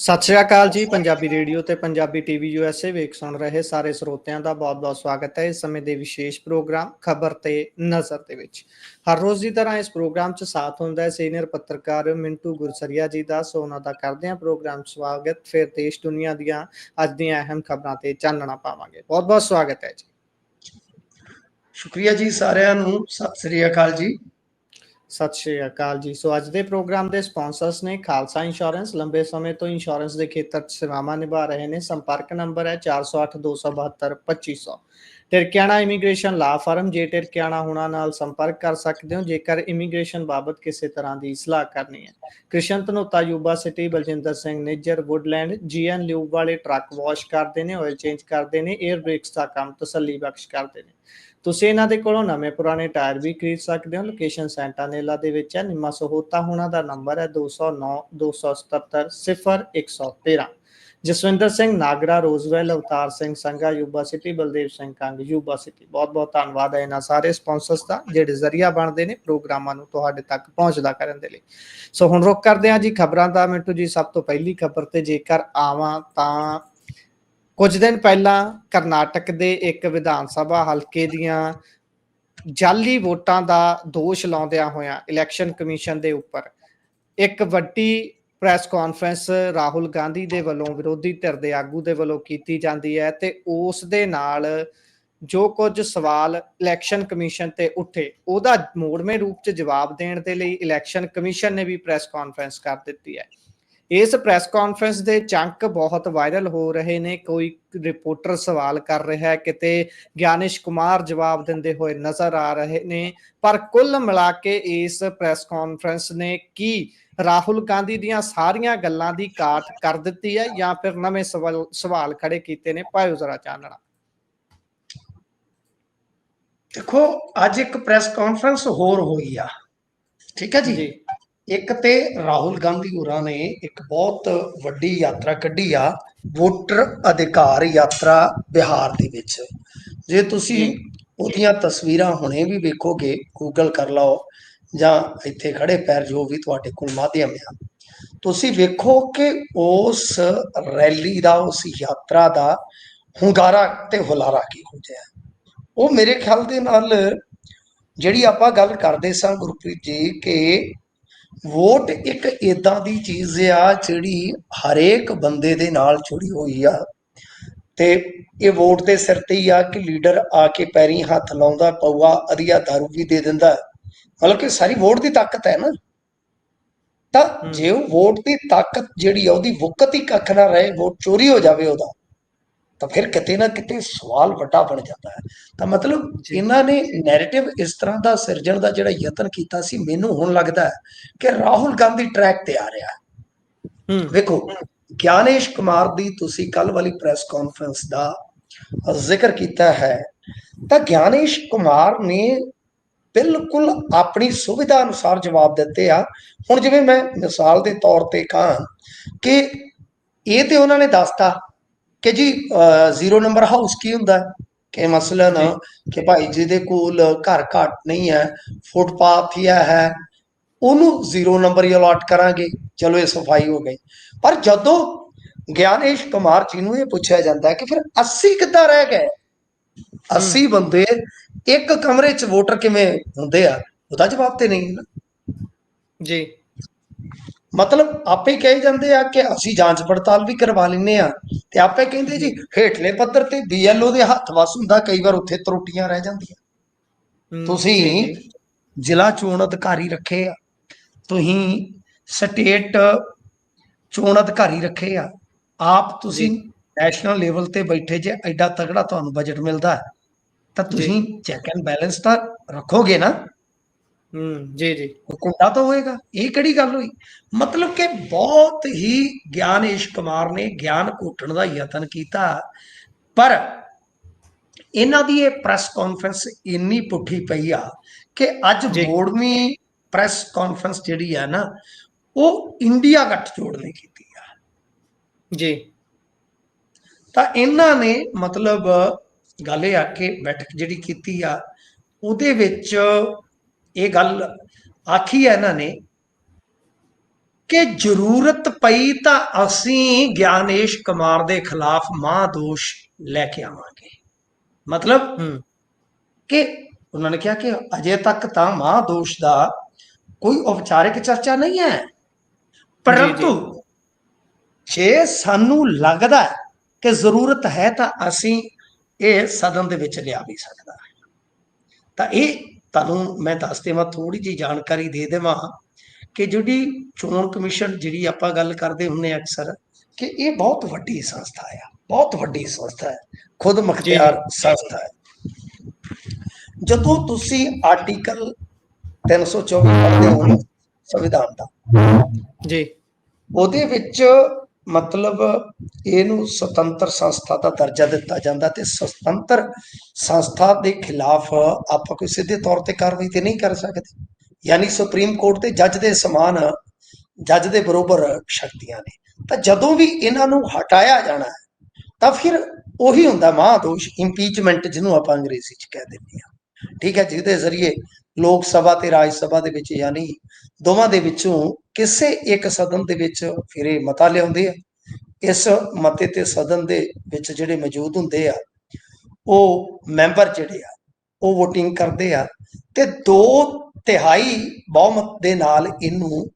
ਸਤਿ ਸ਼੍ਰੀ ਅਕਾਲ ਜੀ, ਪੰਜਾਬੀ ਰੇਡੀਓ ਤੇ ਪੰਜਾਬੀ ਟੀਵੀ ਯੂਐਸਏ ਵੇਖ ਸੁਣ ਰਹੇ ਸਾਰੇ ਸਰੋਤਿਆਂ ਦਾ ਬਹੁਤ-ਬਹੁਤ ਸਵਾਗਤ ਹੈ ਇਸ ਸਮੇਂ ਦੇ ਵਿਸ਼ੇਸ਼ ਪ੍ਰੋਗਰਾਮ ਖਬਰ ਤੇ ਨਜ਼ਰ ਦੇ ਵਿੱਚ। ਹਰ ਰੋਜ਼ ਦੀ ਤਰ੍ਹਾਂ ਇਸ ਪ੍ਰੋਗਰਾਮ 'ਚ ਸਾਥ ਹੁੰਦਾ ਹੈ ਸੀਨੀਅਰ ਪੱਤਰਕਾਰ ਮਿੰਟੂ ਗੁਰਸਰੀਆ ਜੀ ਦਾ। ਸੋ ਉਹਨਾਂ ਦਾ ਕਰਦੇ ਹਾਂ ਪ੍ਰੋਗਰਾਮ ਸਵਾਗਤ। ਫਿਰ ਦੇਸ਼ ਦੁਨੀਆ ਦੀਆਂ ਅੱਜ ਦੀਆਂ ਅਹਿਮ ਖਬਰਾਂ ਤੇ ਚਾਨਣਾ ਪਾਵਾਂਗੇ। ਬਹੁਤ-ਬਹੁਤ ਸਵਾਗਤ ਹੈ ਜੀ। ਸ਼ੁਕਰੀਆ ਜੀ ਸਾਰਿਆਂ ਨੂੰ। ਸਤਿ ਸ੍ਰੀ ਅਕਾਲ ਜੀ। ਸਤਿ ਸ਼੍ਰੀ ਅਕਾਲ ਜੀ। ਸੋ ਅੱਜ ਦੇ ਪ੍ਰੋਗਰਾਮ ਦੇ ਸਪਾਂਸਰਸ ਨੇ ਖਾਲਸਾ ਇੰਸ਼ੋਰੈਂਸ, ਲੰਬੇ ਸਮੇਂ ਤੋਂ ਇੰਸ਼ੋਰੈਂਸ ਦੇ ਖੇਤਰ 'ਚ ਸੇਵਾਵਾਂ ਨਿਭਾ ਰਹੇ ਨੇ। ਸੰਪਰਕ ਨੰਬਰ ਹੈ 4082722500 ਟਿਰਕਿਆਣਾ ਇਮੀਗ੍ਰੇਸ਼ਨ ਲਾ ਫਰਮ, ਜੇ ਟਿਰਕਿਆਣਾ ਹੁਣਾ ਨਾਲ ਸੰਪਰਕ ਕਰ ਸਕਦੇ ਹੋ, ਜੇਕਰ ਇਮੀਗ੍ਰੇਸ਼ਨ ਬਾਬਤ ਕਿਸੇ ਤਰ੍ਹਾਂ ਦੀ ਸਲਾਹ ਕਰਨੀ ਹੈ। Krishan Tanota Yuba City, Baljinder Singh Nijjar, Woodland, GN lube ਵਾਲੇ ਟਰੱਕ ਵਾਸ਼ ਕਰਦੇ ਨੇ ਆਇਲ ਚੇਂਜ ਕਰਦੇ ਨੇ 에ਅਰ ਬ੍ਰੇਕਸ ਦਾ ਕੰਮ ਤਸੱਲੀ ਬਖਸ਼ ਕਰਦੇ ਨੇ। ਤੁਸੀਂ ਇਹਨਾਂ ਦੇ ਕੋਲੋਂ ਨਵੇਂ ਪੁਰਾਣੇ ਟਾਇਰ ਵੀ ਖਰੀਦ ਸਕਦੇ ਹੋ। ਲੋਕੇਸ਼ਨ ਸੈਂਟਾਨੇਲਾ ਦੇ ਵਿੱਚ ਹੈ। ਨਿੰਮਾ ਸਹੋਤਾ ਹੋਣਾ ਦਾ ਨੰਬਰ ਹੈ 209 277 0113 Jaswinder Singh, Nagra, Roseville, Avtar Singh, Sangha, Yuba City, Baldev Singh Kang, Yuba City. ਬਹੁਤ ਬਹੁਤ ਧੰਨਵਾਦ ਹੈ ਇਹਨਾਂ ਸਾਰੇ ਸਪਾਂਸਰਸ ਦਾ, ਜਿਹੜੇ ਜ਼ਰੀਆ ਬਣਦੇ ਨੇ ਪ੍ਰੋਗਰਾਮਾਂ ਨੂੰ ਤੁਹਾਡੇ ਤੱਕ ਪਹੁੰਚਦਾ ਕਰਨ ਦੇ ਲਈ। ਸੋ ਹੁਣ ਰੁਕ ਕਰਦੇ ਹਾਂ ਜੀ ਖਬਰਾਂ ਦਾ। ਮਿੰਟੂ ਜੀ, ਸਭ ਤੋਂ ਪਹਿਲੀ ਖਬਰ ਤੇ ਜੇਕਰ ਆਵਾਂ ਤਾਂ ਕੁਝ ਦਿਨ ਪਹਿਲਾਂ ਕਰਨਾਟਕ ਦੇ ਇੱਕ ਵਿਧਾਨ ਸਭਾ ਹਲਕੇ ਦੀਆਂ ਜਾਲੀ ਵੋਟਾਂ ਦਾ ਦੋਸ਼ ਲਾਉਂਦਿਆਂ ਹੋਇਆਂ ਇਲੈਕਸ਼ਨ ਕਮਿਸ਼ਨ ਦੇ ਉੱਪਰ ਇੱਕ ਵੱਡੀ ਪ੍ਰੈਸ ਕਾਨਫਰੰਸ ਰਾਹੁਲ ਗਾਂਧੀ ਦੇ ਵੱਲੋਂ, ਵਿਰੋਧੀ ਧਿਰ ਦੇ ਆਗੂ ਦੇ ਵੱਲੋਂ ਕੀਤੀ ਜਾਂਦੀ ਹੈ ਤੇ ਉਸ ਦੇ ਨਾਲ ਜੋ ਕੁਝ ਸਵਾਲ ਇਲੈਕਸ਼ਨ ਕਮਿਸ਼ਨ ਤੇ ਉੱਠੇ, ਉਹਦਾ ਮੋੜਵੇਂ ਰੂਪ ਚ ਜਵਾਬ ਦੇਣ ਦੇ ਲਈ ਇਲੈਕਸ਼ਨ ਕਮਿਸ਼ਨ ਨੇ ਵੀ ਪ੍ਰੈਸ ਕਾਨਫਰੰਸ ਕਰ ਦਿੱਤੀ ਹੈ। ਇਸ ਪ੍ਰੈਸ ਕਾਨਫਰੰਸ ਦੇ ਚੰਕ ਬਹੁਤ ਵਾਇਰਲ ਹੋ ਰਹੇ ਨੇ। ਕੋਈ ਰਿਪੋਰਟਰ ਸਵਾਲ ਕਰ ਰਿਹਾ ਹੈ। ਕਿਤੇ ਗਿਆਨੇਸ਼ ਕੁਮਾਰ ਜਵਾਬ ਦਿੰਦੇ ਹੋਏ ਨਜ਼ਰ ਆ ਰਹੇ ਨੇ। ਪਰ ਕੁੱਲ ਮਿਲਾ ਕੇ ਇਸ ਪ੍ਰੈਸ ਕਾਨਫਰੰਸ ਨੇ ਕੀ ਰਾਹੁਲ ਗਾਂਧੀ ਦੀਆਂ ਸਾਰੀਆਂ ਗੱਲਾਂ ਦੀ ਕਾਟ ਕਰ ਦਿੱਤੀ ਹੈ ਜਾਂ ਫਿਰ ਨਵੇਂ ਸਵਾਲ ਸਵਾਲ ਖੜੇ ਕੀਤੇ ਨੇ? ਪਾਇਓ ਜ਼ਰਾ ਚਾਨਣਾ ਦੇਖੋ ਅੱਜ ਇੱਕ ਪ੍ਰੈਸ ਕਾਨਫਰੰਸ ਹੋਰ ਹੋਈ ਆ। ਠੀਕ ਹੈ ਜੀ? ਜੀ। ਇੱਕ ਤੇ ਰਾਹੁਲ ਗਾਂਧੀ ਹੋਰਾਂ ਨੇ ਇੱਕ ਬਹੁਤ ਵੱਡੀ ਯਾਤਰਾ ਕੱਢੀ ਆ ਵੋਟਰ ਅਧਿਕਾਰ ਯਾਤਰਾ ਬਿਹਾਰ ਦੇ ਵਿੱਚ। ਜੇ ਤੁਸੀਂ। ਉਹਦੀਆਂ ਤਸਵੀਰਾਂ ਹੁਣੇ ਵੀ ਵੇਖੋਗੇ ਗੂਗਲ ਕਰ ਲਓ ਜਾਂ ਇੱਥੇ ਖੜੇ ਪੈਰ ਜੋ ਵੀ ਤੁਹਾਡੇ ਕੋਲ ਮਾਧਿਅਮ ਆ। ਤੁਸੀਂ ਵੇਖੋ ਕਿ ਉਸ ਰੈਲੀ ਦਾ ਉਸ ਯਾਤਰਾ ਦਾ ਹੁੰਗਾਰਾ ਤੇ ਹੁਲਾਰਾ ਕੀ ਹੋ ਜਾਏ ਉਹ ਮੇਰੇ ਖਿਆਲ ਦੇ ਨਾਲ ਜਿਹੜੀ ਆਪਾਂ ਗੱਲ ਕਰਦੇ ਸਾਂ ਗੁਰਪ੍ਰੀਤ ਜੀ ਕਿ ਵੋਟ ਇੱਕ ਇਦਾਂ ਦੀ ਚੀਜ਼ ਆ ਜਿਹੜੀ ਹਰੇਕ ਬੰਦੇ ਦੇ ਨਾਲ ਜੁੜੀ ਹੋਈ ਆ। ਤੇ ਇਹ ਵੋਟ ਦੇ ਸਿਰ ਤੇ ਹੀ ਆ ਕਿ ਲੀਡਰ ਆ ਕੇ ਪੈਰੀ ਹੱਥ ਲਾਉਂਦਾ ਪਊਆ ਅਧਿਆ ਦਾਰੂ ਵੀ ਦੇ ਦਿੰਦਾ। ਮਤਲਬ ਕਿ ਸਾਰੀ ਵੋਟ ਦੀ ਤਾਕਤ ਹੈ ਨਾ। ਤਾਂ। ਜੇ ਉਹ ਵੋਟ ਦੀ ਤਾਕਤ ਜਿਹੜੀ ਆ ਉਹਦੀ ਵੁਕਤ ਹੀ ਕੱਖ ਨਾ ਰਹੇ ਵੋਟ ਚੋਰੀ ਹੋ ਜਾਵੇ ਉਹਦਾ। ਤਾਂ ਫਿਰ ਕਿਤੇ ਨਾ ਕਿਤੇ ਸਵਾਲ ਵੱਡਾ ਬਣ ਜਾਂਦਾ ਹੈ। ਤਾਂ ਮਤਲਬ। ਇਹਨਾਂ ਨੇ ਨੈਰੇਟਿਵ ਇਸ ਤਰ੍ਹਾਂ ਦਾ ਸਿਰਜਣ ਦਾ ਜਿਹੜਾ ਯਤਨ ਕੀਤਾ ਸੀ ਮੈਨੂੰ ਹੁਣ ਲੱਗਦਾ ਹੈ ਕਿ ਰਾਹੁਲ ਗਾਂਧੀ ਟਰੈਕ ਤੇ ਆ ਰਿਹਾ ਹੈ। ਹੂੰ। ਵੇਖੋ ਗਿਆਨੇਸ਼ ਕੁਮਾਰ ਦੀ ਤੁਸੀਂ ਕੱਲ ਵਾਲੀ ਪ੍ਰੈਸ ਕਾਨਫਰੰਸ ਦਾ ਜ਼ਿਕਰ ਕੀਤਾ ਹੈ ਤਾਂ ਗਿਆਨੇਸ਼ ਕੁਮਾਰ ਨੇ ਬਿਲਕੁਲ ਆਪਣੀ ਸੁਵਿਧਾ ਅਨੁਸਾਰ ਜਵਾਬ ਦਿੱਤੇ ਆ। ਹੁਣ ਜਿਵੇਂ ਮੈਂ ਮਿਸਾਲ ਦੇ ਤੌਰ ਤੇ ਕਹਾਂ ਕਿ ਇਹ ਤੇ ਉਹਨਾਂ ਨੇ ਦੱਸਤਾ ਕਿ ਜੀ ਜ਼ੀਰੋ ਨੰਬਰ ਹਾਊਸ ਕੀ ਹੁੰਦਾ? ਹੈ? ਕਿ ਮਸਲਨ। ਕਿ ਭਾਈ ਜੀ ਦੇ ਕੋਲ ਘਰ ਘਾਟ ਨਹੀਂ ਹੈ ਫੁੱਟਪਾਥ ਹੀ ਹੈ ਉਹਨੂੰ ਜ਼ੀਰੋ ਨੰਬਰ ਹੀ ਅਲਾਟ ਕਰਾਂਗੇ। ਚਲੋ ਇਹ ਸਫ਼ਾਈ ਹੋ ਗਈ। ਪਰ ਜਦੋਂ ਗਿਆਨੇਸ਼ ਕੁਮਾਰ ਜੀ ਨੂੰ ਇਹ ਪੁੱਛਿਆ ਜਾਂਦਾ ਕਿ ਫਿਰ 80 ਕਿੱਦਾਂ ਰਹਿ ਗਏ? 80 ਬੰਦੇ ਇੱਕ ਕਮਰੇ 'ਚ ਵੋਟਰ ਕਿਵੇਂ ਹੁੰਦੇ ਆ? ਉਹਦਾ ਜਵਾਬ ਤੇ ਨਹੀਂ ਨਾ। ਜੀ। ਮਤਲਬ ਆਪੇ ਕਹੀ ਜਾਂਦੇ ਆ ਕਿ ਅਸੀਂ ਜਾਂਚ ਪੜਤਾਲ ਵੀ ਕਰਵਾ ਲੈਨੇ ਆ। ਤੇ ਆਪੇ ਕਹਿੰਦੇ ਜੀ ਹੇਠਲੇ ਪੱਧਰ ਤੇ ਬੀਐਲਓ ਦੇ ਹੱਥ ਵਸ ਹੁੰਦਾ ਕਈ ਵਾਰ ਉੱਥੇ ਤਰੁੱਟੀਆਂ ਰਹਿ ਜਾਂਦੀਆਂ। ਤੁਸੀਂ। ਜ਼ਿਲ੍ਹਾ ਚੋਣ ਅਧਿਕਾਰੀ ਰੱਖੇ ਆ। ਤੁਸੀਂ ਸਟੇਟ ਚੋਣ ਅਧਿਕਾਰੀ ਰੱਖੇ ਆ। ਆਪ ਤੁਸੀਂ ਨੈਸ਼ਨਲ ਲੈਵਲ ਤੇ ਬੈਠੇ ਜੇ ਐਡਾ ਤਗੜਾ ਤੁਹਾਨੂੰ ਬਜਟ ਮਿਲਦਾ। ਤਾਂ ਤੁਸੀਂ ਚੈੱਕ ਐਂਡ ਬੈਲੈਂਸ ਤਾਂ ਰੱਖੋਗੇ ਨਾ। ਹੂੰ ਜੀ ਜੀ। ਕੁੰਡਾ ਤਾਂ ਹੋਏਗਾ। ਇਹ ਕਿਹੜੀ ਗੱਲ ਹੋਈ? ਮਤਲਬ ਕਿ ਬਹੁਤ ਹੀ ਗਿਆਨੇਸ਼ ਕੁਮਾਰ ਨੇ ਗਿਆਨ ਘੋਟਣ ਦਾ ਯਤਨ ਕੀਤਾ। ਪਰ ਇਹਨਾਂ ਦੀ ਇਹ ਪ੍ਰੈਸ ਕਾਨਫਰੰਸ ਇੰਨੀ ਪੁੱਠੀ ਪਈ ਆ ਕਿ ਅੱਜ। ਮੋੜਵੀਂ ਪ੍ਰੈਸ ਕਾਨਫਰੰਸ ਜਿਹੜੀ ਆ ਨਾ ਉਹ ਇੰਡੀਆ ਗੱਠਜੋੜ ਨੇ ਕੀਤੀ ਆ। ਜੀ। ਤਾਂ ਇਹਨਾਂ ਨੇ ਮਤਲਬ ਗੱਲ ਇਹ ਆ ਕਿ ਬੈਠਕ ਜਿਹੜੀ ਕੀਤੀ ਆ ਉਹਦੇ ਵਿੱਚ ਇਹ ਗੱਲ ਆਖੀ ਹੈ ਇਹਨਾਂ ਨੇ ਕਿ ਜ਼ਰੂਰਤ ਪਈ ਤਾਂ ਅਸੀਂ ਗਿਆਨੇਸ਼ ਕੁਮਾਰ ਦੇ ਖਿਲਾਫ ਮਹਾਦੋਸ਼ ਲੈ ਕੇ ਆਵਾਂਗੇ। ਮਤਲਬ ਕਿ ਉਹਨਾਂ ਨੇ ਕਿਹਾ ਕਿ ਅਜੇ ਤੱਕ ਤਾਂ ਮਹਾਦੋਸ਼ ਦਾ ਕੋਈ ਔਪਚਾਰਿਕ ਚਰਚਾ ਨਹੀਂ ਹੈ। ਪਰੰਤੂ ਜੇ ਸਾਨੂੰ ਲੱਗਦਾ ਕਿ ਜ਼ਰੂਰਤ ਹੈ ਤਾਂ ਅਸੀਂ ਇਹ ਸਦਨ ਦੇ ਵਿੱਚ ਲਿਆ ਵੀ ਸਕਦਾ ਹੈ। ਤਾਂ ਇਹ ਤੁਹਾਨੂੰ ਮੈਂ ਦੱਸ ਦੇਵਾਂ ਥੋੜੀ ਜੀ ਜਾਣਕਾਰੀ ਦੇ ਦੇਵਾਂ ਕਿ ਜਿਹੜੀ ਚੋਣ ਕਮਿਸ਼ਨ ਜਿਹੜੀ ਆਪਾਂ ਗੱਲ ਕਰਦੇ ਹੁੰਨੇ ਅਕਸਰ ਕਿ ਇਹ ਬਹੁਤ ਵੱਡੀ ਸੰਸਥਾ ਆ ਬਹੁਤ ਵੱਡੀ ਸੰਸਥਾ ਹੈ ਖੁਦ ਮੁਖਤਿਆਰ ਸੰਸਥਾ ਹੈ। ਜਦੋਂ ਤੁਸੀਂ ਆਰਟੀਕਲ 324 ਪੜ੍ਹਦੇ ਹੋ ਸੰਵਿਧਾਨ ਦਾ ਜੀ। ਉਹਦੇ ਵਿੱਚ ਮਤਲਬ ਇਹਨੂੰ ਸੁਤੰਤਰ ਸੰਸਥਾ ਦਾ ਦਰਜਾ ਦਿੱਤਾ ਜਾਂਦਾ ਤੇ ਸੁਤੰਤਰ ਸੰਸਥਾ ਦੇ ਖਿਲਾਫ ਆਪਾਂ ਕੋਈ ਸਿੱਧੇ ਤੌਰ ਤੇ ਕਾਰਵਾਈ ਤੇ ਨਹੀਂ ਕਰ ਸਕਦੇ। ਯਾਨੀ ਸੁਪਰੀਮ ਕੋਰਟ ਦੇ ਜੱਜ ਦੇ ਸਮਾਨ, ਜੱਜ ਦੇ ਬਰੋਬਰ ਸ਼ਕਤੀਆਂ ਨੇ। ਤਾਂ ਜਦੋਂ ਵੀ ਇਹਨਾਂ ਨੂੰ ਹਟਾਇਆ ਜਾਣਾ ਹੈ, ਤਾਂ ਫਿਰ ਉਹੀ ਹੁੰਦਾ ਮਹਾਦੋਸ਼ ਇੰਪੀਚਮੈਂਟ ਜਿਹਨੂੰ ਆਪਾਂ ਅੰਗਰੇਜ਼ੀ ਚ ਕਹਿ ਦਿੰਦੇ ਹਾਂ। ਠੀਕ ਹੈ ਜਿਹਦੇ ਜ਼ਰੀਏ ਲੋਕ ਸਭਾ ਤੇ ਰਾਜ ਸਭਾ ਦੇ ਵਿੱਚ ਯਾਨੀ ਦੋਵਾਂ ਦੇ ਵਿੱਚੋਂ ਕਿਸੇ ਇੱਕ ਸਦਨ ਦੇ ਵਿੱਚ ਫਿਰ ਇਹ ਮਤਾ ਲਿਆਉਂਦੇ ਆ। ਇਸ ਮਤੇ ਤੇ ਸਦਨ ਦੇ ਵਿੱਚ ਜਿਹੜੇ ਮੌਜੂਦ ਹੁੰਦੇ ਆ, ਉਹ ਮੈਂਬਰ ਜਿਹੜੇ ਆ, ਉਹ VOTING ਕਰਦੇ ਆ ਤੇ ਦੋ ਤਿਹਾਈ ਬਹੁਮਤ ਦੇ ਨਾਲ ਇਹਨੂੰ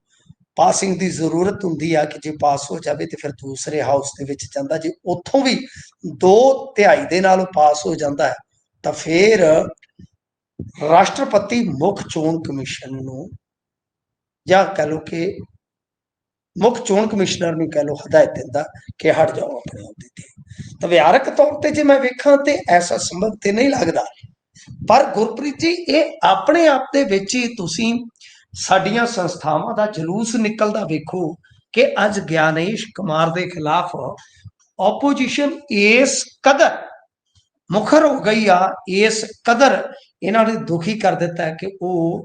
ਪਾਸਿੰਗ ਦੀ ਜ਼ਰੂਰਤ ਹੁੰਦੀ ਆ ਕਿ ਜੇ ਪਾਸ ਹੋ ਜਾਵੇ ਤੇ ਫਿਰ ਦੂਸਰੇ ਹਾਊਸ ਦੇ ਵਿੱਚ ਜਾਂਦਾ। ਜੇ ਉੱਥੋਂ ਵੀ ਦੋ ਤਿਹਾਈ ਦੇ ਨਾਲ ਪਾਸ ਹੋ ਜਾਂਦਾ ਹੈ, ਤਾਂ ਫਿਰ ਰਾਸ਼ਟਰਪਤੀ ਮੁੱਖ ਚੋਣ ਕਮਿਸ਼ਨ ਨੂੰ ਜਾਂ ਕਹ ਲਓ ਕਿ ਮੁੱਖ ਚੋਣ ਕਮਿਸ਼ਨਰ ਨੂੰ ਕਹ ਲਓ ਹਦਾਇਤ ਦਿੰਦਾ ਕਿ ਹਟ ਜਾਓ ਆਪਣੇ ਅਹੁਦੇ ਤੇ ਤਾਂ ਵਿਹਾਰਕ ਤੌਰ ਤੇ ਜੇ ਮੈਂ ਵੇਖਾਂ ਤੇ ਐਸਾ ਸੰਭਵ ਤੇ ਨਹੀਂ ਲੱਗਦਾ। ਪਰ ਗੁਰਪ੍ਰੀਤ ਜੀ, ਇਹ ਆਪਣੇ ਆਪ ਦੇ ਵਿੱਚ ਹੀ ਤੁਸੀਂ ਸਾਡੀਆਂ ਸੰਸਥਾਵਾਂ ਦਾ ਜਲੂਸ ਨਿਕਲਦਾ ਵੇਖੋ ਕਿ ਅੱਜ ਗਿਆਨੇਸ਼ ਕੁਮਾਰ ਦੇ ਖਿਲਾਫ ਆਪੋਜੀਸ਼ਨ ਇਸ ਕਦਰ ਮੁਖਰ ਹੋ ਗਈ ਆ, ਇਸ ਕਦਰ ਇਹਨਾਂ ਨੇ ਦੁਖੀ ਕਰ ਦਿੱਤਾ ਕਿ ਉਹ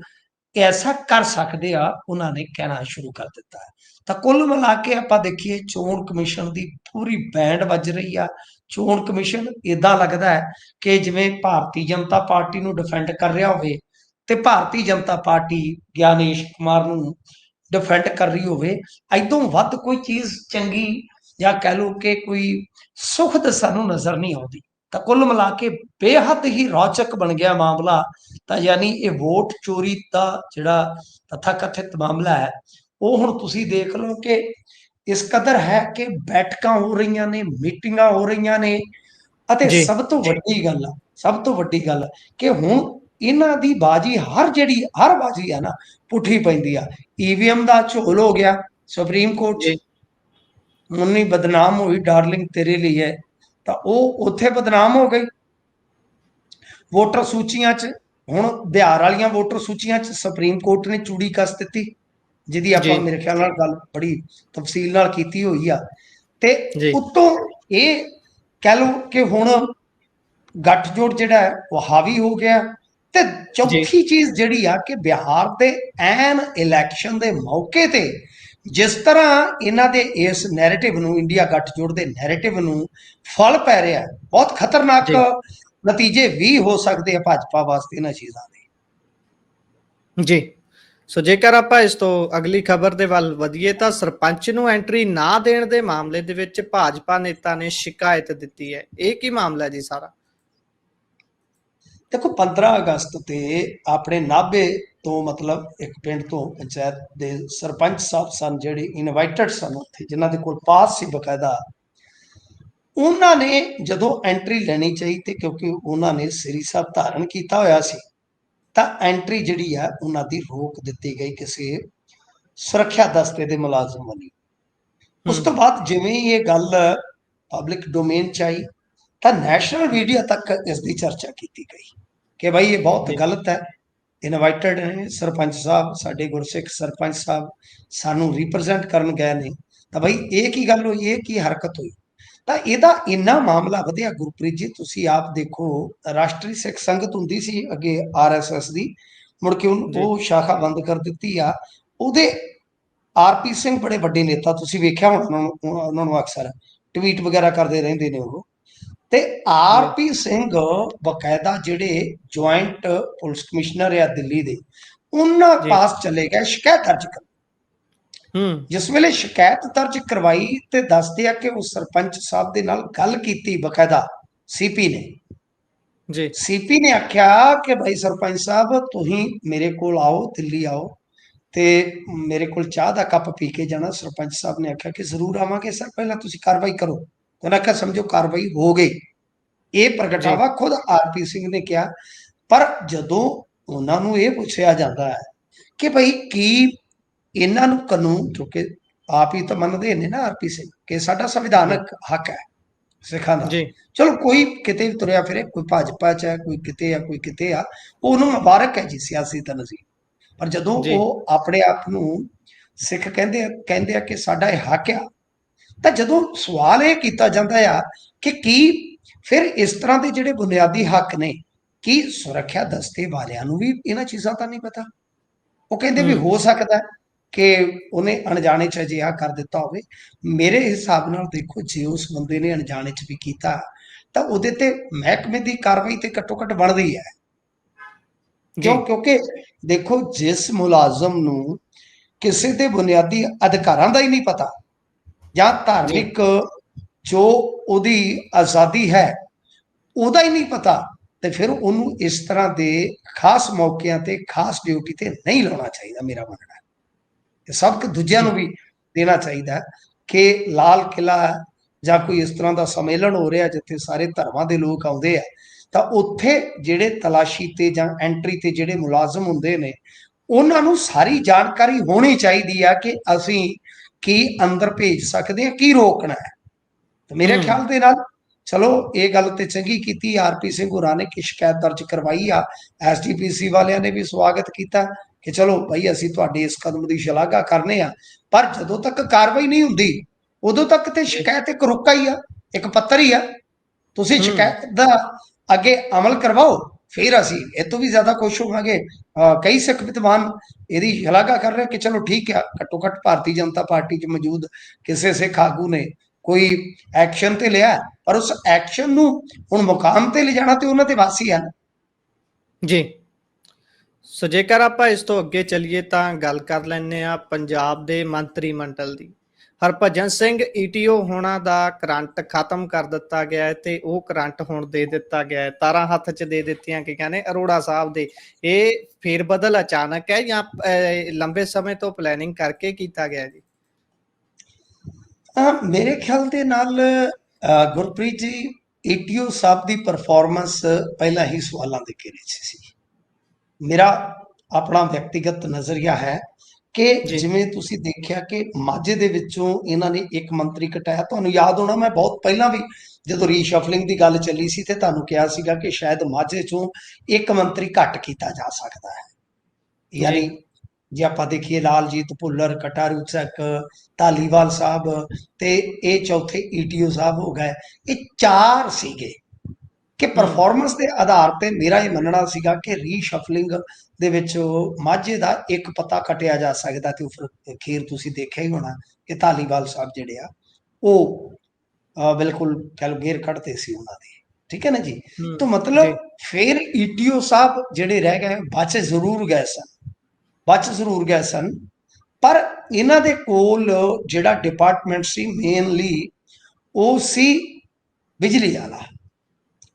ਐਸਾ ਕਰ ਸਕਦੇ ਆ, ਉਹਨਾਂ ਨੇ ਕਹਿਣਾ ਸ਼ੁਰੂ ਕਰ ਦਿੱਤਾ ਤਾਂ ਕੁੱਲ ਮਿਲਾ ਕੇ ਆਪਾਂ ਦੇਖੀਏ, ਚੋਣ ਕਮਿਸ਼ਨ ਦੀ ਪੂਰੀ ਬੈਂਡ ਵੱਜ ਰਹੀ ਆ। ਚੋਣ ਕਮਿਸ਼ਨ ਇਦਾਂ ਲੱਗਦਾ ਹੈ ਕਿ ਜਿਵੇਂ ਭਾਰਤੀ ਜਨਤਾ ਪਾਰਟੀ ਨੂੰ ਡਿਫੈਂਡ ਕਰ ਰਿਹਾ ਹੋਵੇ ਤੇ ਭਾਰਤੀ ਜਨਤਾ ਪਾਰਟੀ ਗਿਆਨੇਸ਼ ਕੁਮਾਰ ਨੂੰ ਡਿਫੈਂਡ ਕਰ ਰਹੀ ਹੋਵੇ ਐਦੋਂ ਵੱਧ ਕੋਈ ਚੀਜ਼ ਚੰਗੀ ਜਾਂ ਕਹਿ ਲਓ ਕਿ ਕੋਈ ਸੁਖਦ ਸਾਨੂੰ ਨਜ਼ਰ ਨਹੀਂ ਆਉਂਦੀ। ਤਾਂ ਕੁੱਲ ਮਿਲਾ ਕੇ ਬੇਹੱਦ ਹੀ ਰੌਚਕ ਬਣ ਗਿਆ ਮਾਮਲਾ। ਤਾਂ ਯਾਨੀ ਇਹ ਵੋਟ ਚੋਰੀ ਦਾ ਜਿਹੜਾ ਤਥਾਕਥਿਤ ਮਾਮਲਾ ਹੈ ਉਹ ਹੁਣ ਤੁਸੀਂ ਦੇਖ ਲਓ ਕਿ ਇਸ ਕਦਰ ਹੈ ਕਿ ਬੈਠਕਾਂ ਹੋ ਰਹੀਆਂ ਨੇ ਮੀਟਿੰਗਾਂ ਹੋ ਰਹੀਆਂ ਨੇ। ਅਤੇ ਸਭ ਤੋਂ ਵੱਡੀ ਗੱਲ ਆ ਸਭ ਤੋਂ ਵੱਡੀ ਗੱਲ ਕਿ ਹੁਣ ਇਹਨਾਂ ਦੀ ਬਾਜੀ ਹਰ ਜਿਹੜੀ ਹਰ ਬਾਜੀ ਆ ਨਾ ਪੁੱਠੀ ਪੈਂਦੀ ਆ। ਈਵੀਐਮ ਦਾ ਝੋਲ ਹੋ ਗਿਆ ਸੁਪਰੀਮ ਕੋਰਟ 'ਚ। ਜੀ। ਮੁੰਨੀ ਬਦਨਾਮ ਹੋਈ ਡਾਰਲਿੰਗ ਤੇਰੇ ਲਈ ਹੈ। ਤਾਂ ਉਹ ਉੱਥੇ ਬਦਨਾਮ ਹੋ ਗਈ ਵੋਟਰ ਸੂਚੀਆਂ 'ਚ ਹੁਣ ਬਿਹਾਰ ਵਾਲੀਆਂ ਵੋਟਰ ਸੂਚੀਆਂ 'ਚ ਸੁਪਰੀਮ ਕੋਰਟ ਨੇ ਚੂੜੀ ਕੱਸ ਦਿੱਤੀ ਜਿਹਦੀ ਆਪਾਂ। ਮੇਰੇ ਖਿਆਲ ਨਾਲ ਗੱਲ ਬੜੀ ਤਫਸੀਲ ਨਾਲ ਕੀਤੀ ਹੋਈ ਆ ਤੇ। ਉੱਤੋਂ ਇਹ ਕਹਿ ਲਓ ਕਿ ਹੁਣ ਗੱਠਜੋੜ ਜਿਹੜਾ ਹੈ ਉਹ ਹਾਵੀ ਹੋ ਗਿਆ ਤੇ ਚੌਥੀ ਚੀਜ਼ ਜਿਹੜੀ ਆ ਕਿ ਬਿਹਾਰ ਦੇ ਐਨ ਇਲੈਕਸ਼ਨ ਦੇ ਮੌਕੇ ਤੇ ਜਿਸ ਤਰ੍ਹਾਂ ਇਹਨਾਂ ਦੇ ਇਸ ਨੈਰੇਟਿਵ ਨੂੰ ਇੰਡੀਆ ਗੱਠਜੋੜ ਦੇ ਨੈਰੇਟਿਵ ਨੂੰ ਫਲ ਪੈ ਰਿਹਾ ਬਹੁਤ ਖਤਰਨਾਕ। ਨਤੀਜੇ ਵੀ ਹੋ ਸਕਦੇ ਆ ਭਾਜਪਾ ਵਾਸਤੇ ਇਹਨਾਂ ਚੀਜ਼ਾਂ ਦੇ। ਜੀ। ਸੋ ਜੇਕਰ ਆਪਾਂ ਇਸ ਤੋਂ ਅਗਲੀ ਖਬਰ ਦੇ ਵੱਲ ਵਧੀਏ ਤਾਂ ਸਰਪੰਚ ਨੂੰ ਐਂਟਰੀ ਨਾ ਦੇਣ ਦੇ ਮਾਮਲੇ ਦੇ ਵਿੱਚ ਭਾਜਪਾ ਨੇਤਾ ਨੇ ਸ਼ਿਕਾਇਤ ਦਿੱਤੀ ਹੈ। ਇਹ ਕੀ ਮਾਮਲਾ ਜੀ ਸਾਰਾ? ਦੇਖੋ 15 ਅਗਸਤ ਤੇ ਆਪਣੇ ਨਾਭੇ ਤੋਂ ਮਤਲਬ ਇੱਕ ਪਿੰਡ ਤੋਂ ਪੰਚਾਇਤ ਦੇ ਸਰਪੰਚ ਸਾਹਿਬ ਸਨ ਜਿਹੜੇ ਇਨਵਾਈਟਡ ਸਨ ਉੱਥੇ ਜਿਨ੍ਹਾਂ ਦੇ ਕੋਲ ਪਾਸ ਸੀ ਬਕਾਇਦਾ। ਉਹਨਾਂ ਨੇ ਜਦੋਂ ਐਂਟਰੀ ਲੈਣੀ ਚਾਹੀ ਤੇ ਕਿਉਂਕਿ ਉਹਨਾਂ ਨੇ ਸ੍ਰੀ ਸਾਹਿਬ ਧਾਰਨ ਕੀਤਾ ਹੋਇਆ ਸੀ ਤਾਂ ਐਂਟਰੀ ਜਿਹੜੀ ਆ ਉਹਨਾਂ ਦੀ ਰੋਕ ਦਿੱਤੀ ਗਈ ਕਿਸੇ ਸੁਰੱਖਿਆ ਦਸਤੇ ਦੇ ਮੁਲਾਜ਼ਮ ਵੱਲੋਂ। ਉਸ ਤੋਂ ਬਾਅਦ ਜਿਵੇਂ ਇਹ ਗੱਲ ਪਬਲਿਕ ਡੋਮੇਨ ਚ ਆਈ ਤਾਂ ਨੈਸ਼ਨਲ ਮੀਡੀਆ ਤੱਕ ਇਸ ਦੀ ਚਰਚਾ ਕੀਤੀ ਗਈ ਕਿ ਭਾਈ ਇਹ ਬਹੁਤ। ਗਲਤ ਹੈ। ਇਨਵਾਈਟਡ ਨੇ ਸਰਪੰਚ ਸਾਹਿਬ ਸਾਡੇ ਗੁਰਸਿੱਖ ਸਰਪੰਚ ਸਾਹਿਬ ਸਾਨੂੰ ਰਿਪਰੈਜ਼ੈਂਟ ਕਰਨ ਗਏ ਨੇ। ਤਾਂ ਭਾਈ ਇਹ ਕੀ ਗੱਲ ਹੋਈ? ਇਹ ਕੀ ਹਰਕਤ ਹੋਈ? ਤਾਂ ਇਹਦਾ ਇੰਨਾ ਮਾਮਲਾ ਵਧਿਆ ਗੁਰਪ੍ਰੀਤ ਜੀ ਤੁਸੀਂ ਆਪ ਦੇਖੋ ਰਾਸ਼ਟਰੀ ਸਿੱਖ ਸੰਗਤ ਹੁੰਦੀ ਸੀ ਅੱਗੇ ਆਰਐਸਐਸ ਦੀ। ਮੁੜ ਕੇ। ਉਹ ਸ਼ਾਖਾ ਬੰਦ ਕਰ ਦਿੱਤੀ ਆ। ਉਹਦੇ ਆਰਪੀ ਸਿੰਘ ਬੜੇ ਵੱਡੇ ਨੇਤਾ ਤੁਸੀਂ ਵੇਖਿਆ ਹੋਣਾ ਉਹਨਾਂ ਨੂੰ ਅਕਸਰ। ਟਵੀਟ ਵਗੈਰਾ ਕਰਦੇ ਰਹਿੰਦੇ ਨੇ ਉਹ। ਤੇ ਆਰਪੀ ਸਿੰਘ ਬਕਾਇਦਾ ਜਿਹੜੇ ਜੁਆਇੰਟ ਪੁਲਿਸ ਕਮਿਸ਼ਨਰ ਆ ਦਿੱਲੀ ਦੇ ਉਹਨਾਂ। ਪਾਸ ਚਲੇ ਗਏ ਸ਼ਿਕਾਇਤ ਦਰਜ ਕਰ। ਹੂੰ। ਜਿਸ ਵੇਲੇ ਸ਼ਿਕਾਇਤ ਦਰਜ ਕਰਵਾਈ ਤੇ ਦੱਸਦੇ ਆ ਕਿ ਉਹ ਸਰਪੰਚ ਸਾਹਿਬ ਦੇ ਨਾਲ ਗੱਲ ਕੀਤੀ ਬਕਾਇਦਾ ਸੀਪੀ ਨੇ। ਜੀ। ਸੀਪੀ ਨੇ ਆਖਿਆ ਕਿ ਭਾਈ ਸਰਪੰਚ ਸਾਹਿਬ ਤੁਸੀਂ ਮੇਰੇ ਕੋਲ ਆਓ ਦਿੱਲੀ ਆਓ ਤੇ ਮੇਰੇ ਕੋਲ ਚਾਹ ਦਾ ਕੱਪ ਪੀ ਕੇ ਜਾਣਾ। ਸਰਪੰਚ ਸਾਹਿਬ ਨੇ ਆਖਿਆ ਕਿ ਜ਼ਰੂਰ ਆਵਾਂਗੇ ਸਰ ਪਹਿਲਾਂ ਤੁਸੀਂ ਕਾਰਵਾਈ ਕਰੋ। ਉਹਨਾਂ ਆਖਿਆ ਸਮਝੋ ਕਾਰਵਾਈ ਹੋ ਗਈ। ਇਹ ਪ੍ਰਗਟਾਵਾ ਖੁਦ ਆਰਪੀ ਸਿੰਘ ਨੇ ਕਿਹਾ। ਪਰ ਜਦੋਂ ਉਹਨਾਂ ਨੂੰ ਇਹ ਪੁੱਛਿਆ ਜਾਂਦਾ ਹੈ ਕਿ ਭਾਈ ਕੀ ਇਹਨਾਂ ਨੂੰ ਕਾਨੂੰਨ ਕਿਉਂਕਿ ਆਪ ਹੀ ਤਾਂ ਮੰਨਦੇ ਨੇ ਨਾ ਆਰਪੀ ਸਿੰਘ ਕਿ ਸਾਡਾ ਸੰਵਿਧਾਨਕ ਹੱਕ ਹੈ ਸਿੱਖਾਂ ਦਾ। ਜੀ। ਚਲੋ ਕੋਈ ਕਿਤੇ ਵੀ ਤੁਰਿਆ ਫਿਰੇ ਕੋਈ ਭਾਜਪਾ ਚ ਹੈ ਕੋਈ ਕਿਤੇ ਆ ਕੋਈ ਕਿਤੇ ਆ ਉਹਨੂੰ ਮੁਬਾਰਕ ਹੈ ਜੀ ਸਿਆਸੀ ਤਨਜ਼ੀਮ ਪਰ ਜਦੋਂ। ਉਹ ਆਪਣੇ ਆਪ ਨੂੰ ਸਿੱਖ ਕਹਿੰਦੇ ਕਹਿੰਦੇ ਆ ਕਿ ਸਾਡਾ ਇਹ ਹੱਕ ਆ ਤਾਂ ਜਦੋਂ ਸਵਾਲ ਇਹ ਕੀਤਾ ਜਾਂਦਾ ਆ ਕਿ ਕੀ ਫਿਰ ਇਸ ਤਰ੍ਹਾਂ ਦੇ ਜਿਹੜੇ ਬੁਨਿਆਦੀ ਹੱਕ ਨੇ ਕੀ ਸੁਰੱਖਿਆ ਦਸਤੇ ਵਾਲਿਆਂ ਨੂੰ ਵੀ ਇਹਨਾਂ ਚੀਜ਼ਾਂ ਦਾ ਨਹੀਂ ਪਤਾ? ਉਹ ਕਹਿੰਦੇ ਵੀ। ਹੋ। ਸਕਦਾ ਕਿ ਉਹਨੇ ਅਣਜਾਣੇ ਚ ਅਜਿਹਾ ਕਰ ਦਿੱਤਾ ਹੋਵੇ। ਮੇਰੇ ਹਿਸਾਬ ਨਾਲ ਦੇਖੋ ਜੇ ਉਸ ਬੰਦੇ ਨੇ ਅਣਜਾਣੇ ਚ ਵੀ ਕੀਤਾ ਤਾਂ ਉਹਦੇ ਤੇ ਮਹਿਕਮੇ ਦੀ ਕਾਰਵਾਈ ਤੇ ਘੱਟੋ ਘੱਟ ਬਣਦੀ ਹੈ। ਜੀ। ਕਿਉਂ? ਕਿਉਂਕਿ ਦੇਖੋ ਜਿਸ ਮੁਲਾਜ਼ਮ ਨੂੰ ਕਿਸੇ ਦੇ ਬੁਨਿਆਦੀ ਅਧਿਕਾਰਾਂ ਦਾ ਹੀ ਨਹੀਂ ਪਤਾ ਜਾਂ ਧਾਰਮਿਕ ਜੋ ਉਹਦੀ ਆਜ਼ਾਦੀ ਹੈ, ਉਹਦਾ ਹੀ ਨਹੀਂ ਪਤਾ ਤੇ ਫਿਰ ਉਹਨੂੰ ਇਸ ਤਰ੍ਹਾਂ ਦੇ ਖਾਸ ਮੌਕਿਆਂ ਤੇ, ਖਾਸ ਡਿਊਟੀ ਤੇ ਨਹੀਂ ਲਾਉਣਾ ਚਾਹੀਦਾ ਮੇਰਾ ਮੰਨਣਾ ਹੈ। ਇਹ ਸਭ ਦੂਜਿਆਂ ਨੂੰ ਵੀ ਦੇਣਾ ਚਾਹੀਦਾ ਕਿ ਲਾਲ ਕਿਲਾ ਜਾਂ ਕੋਈ ਇਸ ਤਰ੍ਹਾਂ ਦਾ ਸੰਮੇਲਨ ਹੋ ਰਿਹਾ ਜਿੱਥੇ ਸਾਰੇ ਧਰਮਾਂ ਦੇ ਲੋਕ ਆਉਂਦੇ ਆ, ਤਾਂ ਉੱਥੇ ਜਿਹੜੇ ਤਲਾਸ਼ੀ ਤੇ ਜਾਂ ਐਂਟਰੀ ਤੇ ਜਿਹੜੇ ਮੁਲਾਜ਼ਮ ਹੁੰਦੇ ਨੇ, ਉਹਨਾਂ ਨੂੰ ਸਾਰੀ ਜਾਣਕਾਰੀ ਹੋਣੀ ਚਾਹੀਦੀ ਆ ਕਿ ਅਸੀਂ ਕੀ ਅੰਦਰ ਭੇਜ ਸਕਦੇ ਹਾਂ ਕੀ ਰੋਕਣਾ ਹੈ ਤੇ ਮੇਰੇ। ਖਿਆਲ ਦੇ ਨਾਲ ਚਲੋ ਇਹ ਗੱਲ ਤੇ ਚੰਗੀ ਕੀਤੀ ਆਰਪੀ ਸਿੰਘ ਹੋਰਾਂ ਨੇ ਕਿ ਸ਼ਿਕਾਇਤ ਦਰਜ ਕਰਵਾਈ ਆ ਐਸਡੀਪੀਸੀ ਵਾਲਿਆਂ ਨੇ ਵੀ ਸਵਾਗਤ ਕੀਤਾ ਕਿ ਚਲੋ ਭਾਈ ਅਸੀਂ ਤੁਹਾਡੇ ਇਸ ਕਦਮ ਦੀ ਸ਼ਲਾਘਾ ਕਰਨੇ ਆ ਪਰ ਜਦੋਂ ਤੱਕ ਕਾਰਵਾਈ ਨਹੀਂ ਹੁੰਦੀ ਉਦੋਂ ਤੱਕ ਤੇ ਸ਼ਿਕਾਇਤ ਇੱਕ ਰੁਕਾ ਹੀ ਆ ਇੱਕ ਪੱਤਰ ਹੀ ਆ ਤੁਸੀਂ। ਸ਼ਿਕਾਇਤ ਦਾ ਅੱਗੇ ਅਮਲ ਕਰਵਾਓ ਫਿਰ ਅਸੀਂ ਇਹ ਤੋਂ ਵੀ ਜ਼ਿਆਦਾ ਖੁਸ਼ ਹੋਵਾਂਗੇ। ਕਈ ਸਿੱਖ ਵਿਦਵਾਨ ਇਹਦੀ ਸ਼ਲਾਘਾ ਕਰ ਰਹੇ ਕਿ ਚਲੋ ਠੀਕ ਆ ਘੱਟੋ ਘੱਟ ਭਾਰਤੀ ਜਨਤਾ ਪਾਰਟੀ 'ਚ ਮੌਜੂਦ ਕਿਸੇ ਸਿੱਖ ਆਗੂ ਨੇ ਕੋਈ ਐਕਸ਼ਨ ਤੇ ਲਿਆ, ਪਰ ਉਸ ਐਕਸ਼ਨ ਨੂੰ ਹੁਣ ਮੁਕਾਮ ਤੇ ਲਿਜਾਣਾ ਤੇ ਉਹਨਾਂ ਤੇ ਵਾਸੀ ਆ। ਜੀ। ਸੋ ਜੇਕਰ ਆਪਾਂ ਇਸ ਤੋਂ ਅੱਗੇ ਚੱਲੀਏ ਤਾਂ ਗੱਲ ਕਰ ਲੈਂਦੇ ਆ ਪੰਜਾਬ ਦੇ ਮੰਤਰੀ ਮੰਡਲ ਦੀ। ਹਰਭਜਨ ਸਿੰਘ ਈਟੀਓ ਹੋਣਾ ਦਾ ਕਰੰਟ ਖਤਮ ਕਰ ਦਿੱਤਾ ਗਿਆ ਹੈ ਤੇ ਉਹ ਕਰੰਟ ਹੁਣ ਦੇ ਦਿੱਤਾ ਗਿਆ ਹੈ। ਤਾਰਾਂ ਹੱਥ 'ਚ ਦੇ ਦਿੱਤੀਆਂ ਕਿ ਕਹਿੰਦੇ ਅਰੋੜਾ ਸਾਹਿਬ ਦੇ ਇਹ ਫੇਰ ਬਦਲ ਅਚਾਨਕ ਹੈ ਜਾਂ ਲੰਬੇ ਸਮੇਂ ਤੋਂ ਪਲੈਨਿੰਗ ਕਰਕੇ ਕੀਤਾ ਗਿਆ ਜੀ? ਮੇਰੇ ਖਿਆਲ ਦੇ ਨਾਲ ਗੁਰਪ੍ਰੀਤ ਜੀ ਏਟੀਓ ਸਾਹਿਬ ਦੀ ਪਰਫਾਰਮੈਂਸ ਪਹਿਲਾਂ ਹੀ ਸਵਾਲਾਂ ਦੇ ਘੇਰੇ 'ਚ ਸੀ। ਮੇਰਾ ਆਪਣਾ ਵਿਅਕਤੀਗਤ ਨਜ਼ਰੀਆ ਹੈ ਕਿ। ਜਿਵੇਂ ਤੁਸੀਂ ਦੇਖਿਆ ਕਿ ਮਾਝੇ ਦੇ ਵਿੱਚੋਂ ਇਹਨਾਂ ਨੇ ਇੱਕ ਮੰਤਰੀ ਕਟਾਇਆ ਤੁਹਾਨੂੰ ਯਾਦ ਹੋਣਾ ਮੈਂ ਬਹੁਤ ਪਹਿਲਾਂ ਵੀ ਜਦੋਂ ਰੀਸ਼ਫਲਿੰਗ ਦੀ ਗੱਲ ਚੱਲੀ ਸੀ ਤੇ ਤੁਹਾਨੂੰ ਕਿਹਾ ਸੀਗਾ ਕਿ ਸ਼ਾਇਦ ਮਾਝੇ ਚੋਂ ਇੱਕ ਮੰਤਰੀ ਘੱਟ ਕੀਤਾ ਜਾ ਸਕਦਾ ਹੈ। ਯਾਨੀ ਜੇ ਆਪਾਂ ਦੇਖੀਏ ਲਾਲਜੀਤ ਭੁੱਲਰ ਕਟਾਰੂ ਚੱਕ ਧਾਲੀਵਾਲ ਸਾਹਿਬ ਤੇ ਇਹ ਚੌਥੇ ਈਟੀਓ ਸਾਹਿਬ ਹੋ ਗਏ ਇਹ ਚਾਰ ਸੀਗੇ। ਕਿ ਪਰਫਾਰਮੈਂਸ ਦੇ ਆਧਾਰ ਤੇ ਮੇਰਾ ਇਹ ਮੰਨਣਾ ਸੀਗਾ ਕਿ ਰੀਸ਼ਫਲਿੰਗ ਦੇ ਵਿੱਚ ਮਾਝੇ ਦਾ ਇੱਕ ਪਤਾ ਕਟਿਆ ਜਾ ਸਕਦਾ ਤੇ ਉਹ ਅਖੀਰ ਤੁਸੀਂ ਦੇਖਿਆ ਹੀ ਹੋਣਾ ਕਿ ਧਾਲੀਵਾਲ ਸਾਹਿਬ ਜਿਹੜੇ ਆ ਉਹ ਬਿਲਕੁਲ ਕਹਿ ਲਓ ਗੇਰ ਕੱਢਦੇ ਸੀ ਉਹਨਾਂ ਦੇ। ਠੀਕ ਹੈ ਨਾ ਜੀ? ਤਾਂ ਮਤਲਬ। ਫਿਰ ਈਟੀਓ ਸਾਹਿਬ ਜਿਹੜੇ ਰਹਿ ਗਏ ਬਚ ਜ਼ਰੂਰ ਗਏ ਸਨ। ਬਚ ਜ਼ਰੂਰ ਗਏ ਸਨ। ਪਰ ਇਹਨਾਂ ਦੇ ਕੋਲ ਜਿਹੜਾ ਡਿਪਾਰਟਮੈਂਟ ਸੀ ਮੇਨਲੀ ਉਹ ਸੀ ਬਿਜਲੀ ਵਾਲਾ।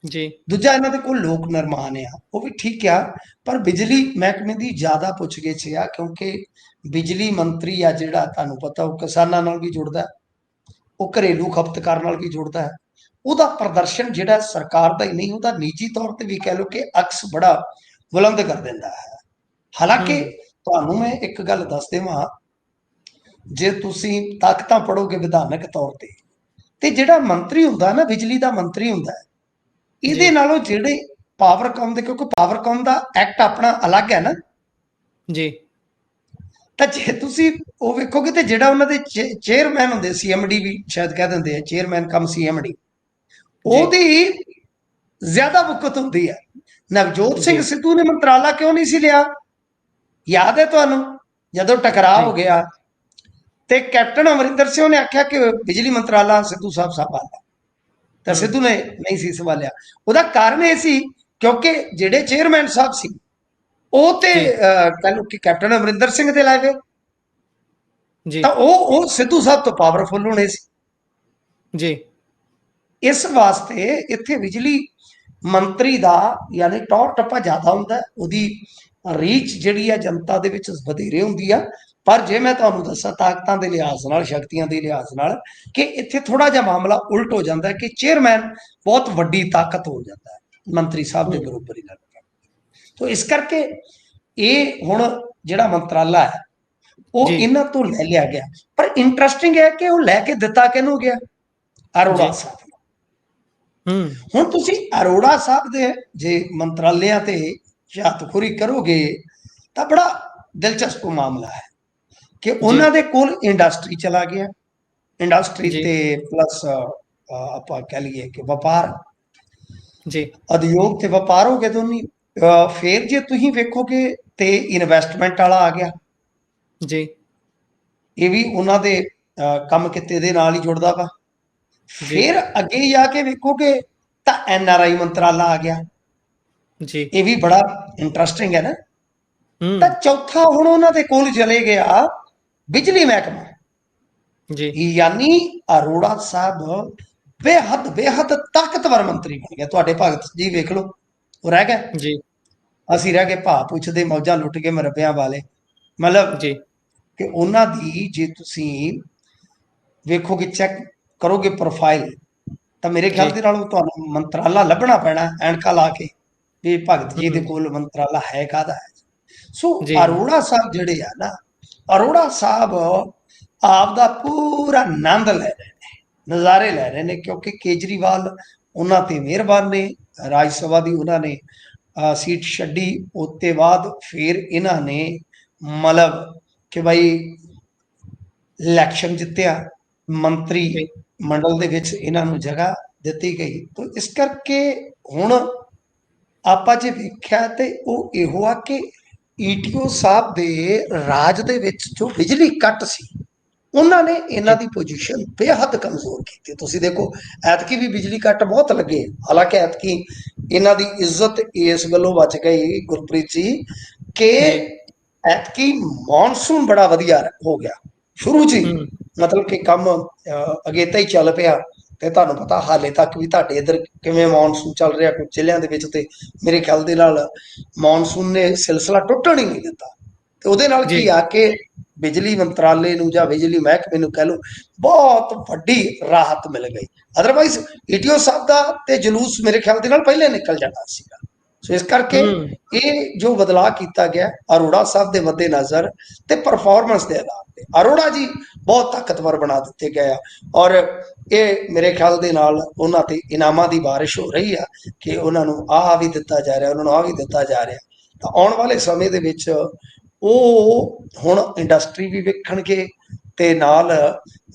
ਜੀ। ਦੂਜਾ ਇਹਨਾਂ ਦੇ ਕੋਲ ਲੋਕ ਨਿਰਮਾਣ ਆ ਉਹ ਵੀ ਠੀਕ ਆ ਪਰ ਬਿਜਲੀ ਮਹਿਕਮੇ ਦੀ ਜ਼ਿਆਦਾ ਪੁੱਛਗਿੱਛ ਆ ਕਿਉਂਕਿ ਬਿਜਲੀ ਮੰਤਰੀ ਆ ਜਿਹੜਾ ਤੁਹਾਨੂੰ ਪਤਾ ਉਹ ਕਿਸਾਨਾਂ ਨਾਲ ਵੀ ਜੁੜਦਾ ਉਹ ਘਰੇਲੂ ਖਪਤਕਾਰ ਨਾਲ ਵੀ ਜੁੜਦਾ ਹੈ। ਉਹਦਾ ਪ੍ਰਦਰਸ਼ਨ ਜਿਹੜਾ ਸਰਕਾਰ ਦਾ ਹੀ ਨਹੀਂ ਉਹਦਾ ਨਿੱਜੀ ਤੌਰ ਤੇ ਵੀ ਕਹਿ ਲਓ ਕਿ ਅਕਸ ਬੜਾ ਬੁਲੰਦ ਕਰ ਦਿੰਦਾ ਹੈ। ਹਾਲਾਂਕਿ। ਤੁਹਾਨੂੰ ਮੈਂ ਇੱਕ ਗੱਲ ਦੱਸ ਦੇਵਾਂ ਜੇ ਤੁਸੀਂ ਤਾਕਤਾਂ ਪੜੋਗੇ ਵਿਧਾਨਕ ਤੌਰ ਤੇ ਤੇ ਜਿਹੜਾ ਮੰਤਰੀ ਹੁੰਦਾ ਨਾ ਬਿਜਲੀ ਦਾ ਮੰਤਰੀ ਹੁੰਦਾ ਹੈ, ਇਹਦੇ। ਨਾਲੋਂ ਜਿਹੜੇ ਪਾਵਰਕਾਮ ਦੇ ਕਿਉਂਕਿ ਪਾਵਰਕਾਮ ਦਾ ਐਕਟ ਆਪਣਾ ਅਲੱਗ ਹੈ ਨਾ। ਜੀ। ਤਾਂ ਜੇ ਤੁਸੀਂ ਉਹ ਵੇਖੋਗੇ ਤੇ ਜਿਹੜਾ ਉਹਨਾਂ ਦੇ ਚੇਅਰਮੈਨ ਹੁੰਦੇ ਸੀਐਮਡੀ ਵੀ ਸ਼ਾਇਦ ਕਹਿ ਦਿੰਦੇ ਆ ਚੇਅਰਮੈਨ ਕਮ ਸੀਐਮਡੀ ਉਹਦੀ ਜ਼ਿਆਦਾ ਵਕਤ ਹੁੰਦੀ ਹੈ। ਨਵਜੋਤ ਸਿੰਘ। ਸਿੱਧੂ ਨੇ ਮੰਤਰਾਲਾ ਕਿਉਂ ਨਹੀਂ ਸੀ ਲਿਆ? ਯਾਦ ਹੈ ਤੁਹਾਨੂੰ? ਜਦੋਂ ਟਕਰਾਅ ਹੋ। ਗਿਆ ਤੇ ਕੈਪਟਨ ਅਮਰਿੰਦਰ ਸਿੰਘ ਨੇ ਆਖਿਆ ਕਿ ਬਿਜਲੀ ਮੰਤਰਾਲਾ ਸਿੱਧੂ ਸਾਹਿਬ ਸੰਭਾਲਦਾ ਤਾਂ। ਸਿੱਧੂ ਨੇ ਨਹੀਂ ਸੀ ਸੰਭਾਲਿਆ ਉਹਦਾ ਕਾਰਨ ਇਹ ਸੀ ਕਿਉਂਕਿ ਜਿਹੜੇ ਚੇਅਰਮੈਨ ਸਾਹਿਬ ਸੀ ਉਹ ਤੇ ਜੀ। ਅਹ, ਕਹਿ ਲਓ ਕਿ ਕੈਪਟਨ ਅਮਰਿੰਦਰ ਸਿੰਘ ਦੇ ਲਾਏ ਜੀ ਤਾਂ ਉਹ ਉਹ ਸਿੱਧੂ ਸਾਹਿਬ ਤੋਂ ਪਾਵਰਫੁਲ ਹੋਣੇ ਸੀ ਜੀ ਇਸ ਵਾਸਤੇ ਇੱਥੇ ਬਿਜਲੀ ਮੰਤਰੀ ਦਾ ਯਾਨੀ ਟੌਰ ਟੱਪਾ ਜ਼ਿਆਦਾ ਹੁੰਦਾ। ਉਹਦੀ ਰੀਚ ਜਿਹੜੀ ਆ ਜਨਤਾ ਦੇ ਵਿੱਚ ਵਧੇਰੇ ਹੁੰਦੀ ਆ ਪਰ ਜੇ ਮੈਂ ਤੁਹਾਨੂੰ ਦੱਸਾਂ ਤਾਕਤਾਂ ਦੇ ਲਿਹਾਜ਼ ਨਾਲ ਸ਼ਕਤੀਆਂ ਦੇ ਲਿਹਾਜ਼ ਨਾਲ ਕਿ ਇੱਥੇ ਥੋੜਾ ਜਿਹਾ ਮਾਮਲਾ ਉਲਟ ਹੋ ਜਾਂਦਾ ਹੈ ਕਿ ਚੇਅਰਮੈਨ ਬਹੁਤ ਵੱਡੀ ਤਾਕਤ ਹੋ ਜਾਂਦਾ ਹੈ ਮੰਤਰੀ ਸਾਹਿਬ ਦੇ। ਬਰੋਬਰ ਹੀ ਲੱਗਦਾ ਤੋ ਇਸ ਕਰਕੇ ਇਹ ਹੁਣ ਜਿਹੜਾ ਮੰਤਰਾਲਾ ਹੈ ਉਹ। ਇਹਨਾਂ ਤੋਂ ਲੈ ਲਿਆ ਗਿਆ ਪਰ ਇੰਟਰਸਟਿੰਗ ਹੈ ਕਿ ਉਹ ਲੈ ਕੇ ਦਿੱਤਾ ਕਿਹਨੂੰ ਗਿਆ ਅਰੋੜਾ। ਸਾਹਿਬ ਨੂੰ। ਹੂੰ ਹੁਣ ਤੁਸੀਂ ਅਰੋੜਾ ਸਾਹਿਬ ਦੇ ਜੇ ਮੰਤਰਾਲਿਆਂ ਤੇ ਝਾਤਖੋਰੀ ਕਰੋਗੇ ਤਾਂ ਬੜਾ ਦਿਲਚਸਪ ਮਾਮਲਾ ਹੈ ਕਿ ਉਹਨਾਂ ਦੇ ਕੋਲ ਇੰਡਸਟਰੀ ਚਲਾ ਗਿਆ। ਇੰਡਸਟਰੀ। ਤੇ ਪਲੱਸ ਆਪਾਂ ਕਹਿ ਲਈਏ ਕਿ ਵਪਾਰ। ਜੀ। ਉਦਯੋਗ ਤੇ ਵਪਾਰ ਹੋ ਗਏ ਦੋਨੀ। ਫਿਰ ਜੇ ਤੁਸੀਂ ਵੇਖੋਗੇ ਤੇ ਇਨਵੈਸਟਮੈਂਟ ਵਾਲਾ ਆ ਗਿਆ। ਜੀ। ਇਹ ਵੀ ਉਹਨਾਂ ਦੇ ਕੰਮ ਕਿੱਤੇ ਦੇ ਨਾਲ ਹੀ ਜੁੜਦਾ ਵਾ। ਫਿਰ ਅੱਗੇ ਜਾ ਕੇ ਵੇਖੋਗੇ ਤਾਂ ਐਨ ਆਰ ਆਈ ਮੰਤਰਾਲਾ ਆ ਗਿਆ। ਜੀ। ਇਹ ਵੀ ਬੜਾ ਇੰਟਰਸਟਿੰਗ ਹੈ ਨਾ। ਤਾਂ ਚੌਥਾ ਹੁਣ ਉਹਨਾਂ ਦੇ ਕੋਲ ਚਲੇ ਗਿਆ। ਬਿਜਲੀ ਮਹਿਕਮਾ। ਜੀ। ਯਾਨੀ ਅਰੋੜਾ ਸਾਹਿਬ ਬੇਹੱਦ ਬੇਹੱਦ ਤਾਕਤਵਰ ਮੰਤਰੀ ਬਣ ਗਿਆ। ਤੁਹਾਡੇ ਭਗਤ ਜੀ ਵੇਖ ਲਓ ਉਹ ਰਹਿ ਗਏ। ਜੀ। ਅਸੀਂ ਰਹਿ ਗਏ ਭਾ ਪੁੱਛਦੇ ਮੌਜਾਂ ਲੁੱਟ ਕੇ ਮਰਬਿਆਂ ਵਾਲੇ। ਮਤਲਬ ਜੀ। ਕਿ ਉਹਨਾਂ ਦੀ ਜੇ ਤੁਸੀਂ ਵੇਖੋਗੇ ਚੈੱਕ ਕਰੋਗੇ ਪ੍ਰੋਫਾਈਲ ਤਾਂ ਮੇਰੇ ਖਿਆਲ। ਦੇ ਨਾਲ ਉਹ ਤੁਹਾਨੂੰ ਮੰਤਰਾਲਾ ਲੱਭਣਾ ਪੈਣਾ ਐਨਕਾ ਲਾ ਕੇ। ਵੀ ਭਗਤ ਜੀ ਦੇ। ਕੋਲ ਮੰਤਰਾਲਾ ਹੈ ਕਾਹਦਾ ਹੈ? ਸੋ। ਅਰੋੜਾ ਸਾਹਿਬ ਜਿਹੜੇ ਆ ਨਾ ਅਰੋੜਾ ਸਾਹਿਬ ਆਪ ਦਾ ਪੂਰਾ ਆਨੰਦ ਲੈ ਰਹੇ ਨੇ ਨਜ਼ਾਰੇ ਲੈ ਰਹੇ ਨੇ ਕਿਉਂਕਿ ਕੇਜਰੀਵਾਲ ਉਹਨਾਂ ਤੇ ਮਿਹਰਬਾਨ ਨੇ ਰਾਜ ਸਭਾ ਦੀ ਉਹਨਾਂ ਨੇ ਸੀਟ ਛੱਡੀ ਉੱਤੇ ਬਾਅਦ ਫਿਰ ਇਹਨਾਂ ਨੇ ਮਤਲਬ ਕਿ ਭਾਈ ਇਲੈਕਸ਼ਨ ਜਿੱਤਿਆ ਮੰਤਰੀ। ਮੰਡਲ ਦੇ ਵਿੱਚ ਇਹਨਾਂ ਨੂੰ ਜਗ੍ਹਾ ਦਿੱਤੀ ਗਈ ਤਾਂ ਇਸ ਕਰਕੇ ਹੁਣ ਆਪਾਂ ਜੇ ਵੇਖਿਆ ਤੇ ਉਹ ਇਹੋ ਆ ਕਿ ਈਟੀਓ ਸਾਹਿਬ ਦੇ ਰਾਜ ਦੇ ਵਿੱਚ ਜੋ ਬਿਜਲੀ ਕੱਟ ਸੀ ਉਹਨਾਂ ਨੇ ਇਹਨਾਂ ਦੀ ਪੋਜੀਸ਼ਨ ਬੇਹੱਦ ਕਮਜ਼ੋਰ ਕੀਤੀ। ਤੁਸੀਂ ਦੇਖੋ ਐਤਕੀ ਵੀ ਬਿਜਲੀ ਕੱਟ ਬਹੁਤ ਲੱਗੇ। ਹਾਲਾਂਕਿ ਐਤਕੀ ਇਹਨਾਂ ਦੀ ਇੱਜ਼ਤ ਇਸ ਗੱਲੋਂ ਬਚ ਗਈ ਗੁਰਪ੍ਰੀਤ ਜੀ ਕਿ ਜੀ। ਐਤਕੀ ਮੌਨਸੂਨ ਬੜਾ ਵਧੀਆ ਹੋ ਗਿਆ। ਸ਼ੁਰੂ ਹੂੰ ਮਤਲਬ ਕਿ ਕੰਮ ਅਗੇਤਾ ਹੀ ਚੱਲ ਪਿਆ। ਤੇ ਤੁਹਾਨੂੰ ਪਤਾ ਹਾਲੇ ਤੱਕ ਵੀ ਤੁਹਾਡੇ ਇੱਧਰ ਕਿਵੇਂ ਮੌਨਸੂਨ ਚੱਲ ਰਿਹਾ ਕੁਝ ਜ਼ਿਲ੍ਹਿਆਂ ਦੇ ਵਿੱਚ ਤੇ ਮੇਰੇ ਖਿਆਲ ਦੇ ਨਾਲ ਮੌਨਸੂਨ ਨੇ ਸਿਲਸਿਲਾ ਟੁੱਟਣ ਹੀ ਨਹੀਂ ਦਿੱਤਾ। ਤੇ ਉਹਦੇ ਨਾਲ ਕੀ। ਆ ਕਿ ਬਿਜਲੀ ਮੰਤਰਾਲੇ ਨੂੰ ਜਾਂ ਬਿਜਲੀ ਮਹਿਕਮੇ ਨੂੰ ਕਹਿ ਲਓ ਬਹੁਤ ਵੱਡੀ ਰਾਹਤ ਮਿਲ ਗਈ। ਅਦਰਵਾਈਜ਼ ਈਟੀਓ ਸਾਹਿਬ ਦਾ ਤੇ ਜਲੂਸ ਮੇਰੇ ਖਿਆਲ ਦੇ ਨਾਲ ਪਹਿਲੇ ਨਿਕਲ ਜਾਣਾ ਸੀਗਾ। ਸੋ ਇਸ ਕਰਕੇ ਇਹ ਜੋ ਬਦਲਾਅ ਕੀਤਾ ਗਿਆ ਅਰੋੜਾ ਸਾਹਿਬ ਦੇ ਮੱਦੇ ਨਜ਼ਰ ਤੇ ਪਰਫਾਰਮੈਂਸ ਦੇ ਆਧਾਰ ਤੇ। ਅਰੋੜਾ ਜੀ ਬਹੁਤ ਤਾਕਤਵਰ ਬਣਾ ਦਿੱਤੇ ਗਏ ਆ ਔਰ ਇਹ ਮੇਰੇ ਖਿਆਲ ਦੇ ਨਾਲ ਉਹਨਾਂ ਤੇ ਇਨਾਮਾਂ ਦੀ ਬਾਰਿਸ਼ ਹੋ ਰਹੀ ਆ ਕਿ ਉਹਨਾਂ ਨੂੰ ਆਹ ਵੀ ਦਿੱਤਾ ਜਾ ਰਿਹਾ ਉਹਨਾਂ ਨੂੰ ਆਹ ਵੀ ਦਿੱਤਾ ਜਾ ਰਿਹਾ। ਤਾਂ ਆਉਣ ਵਾਲੇ ਸਮੇਂ ਦੇ ਵਿੱਚ ਉਹ ਹੁਣ ਇੰਡਸਟਰੀ ਵੀ ਵੇਖਣਗੇ ਤੇ ਨਾਲ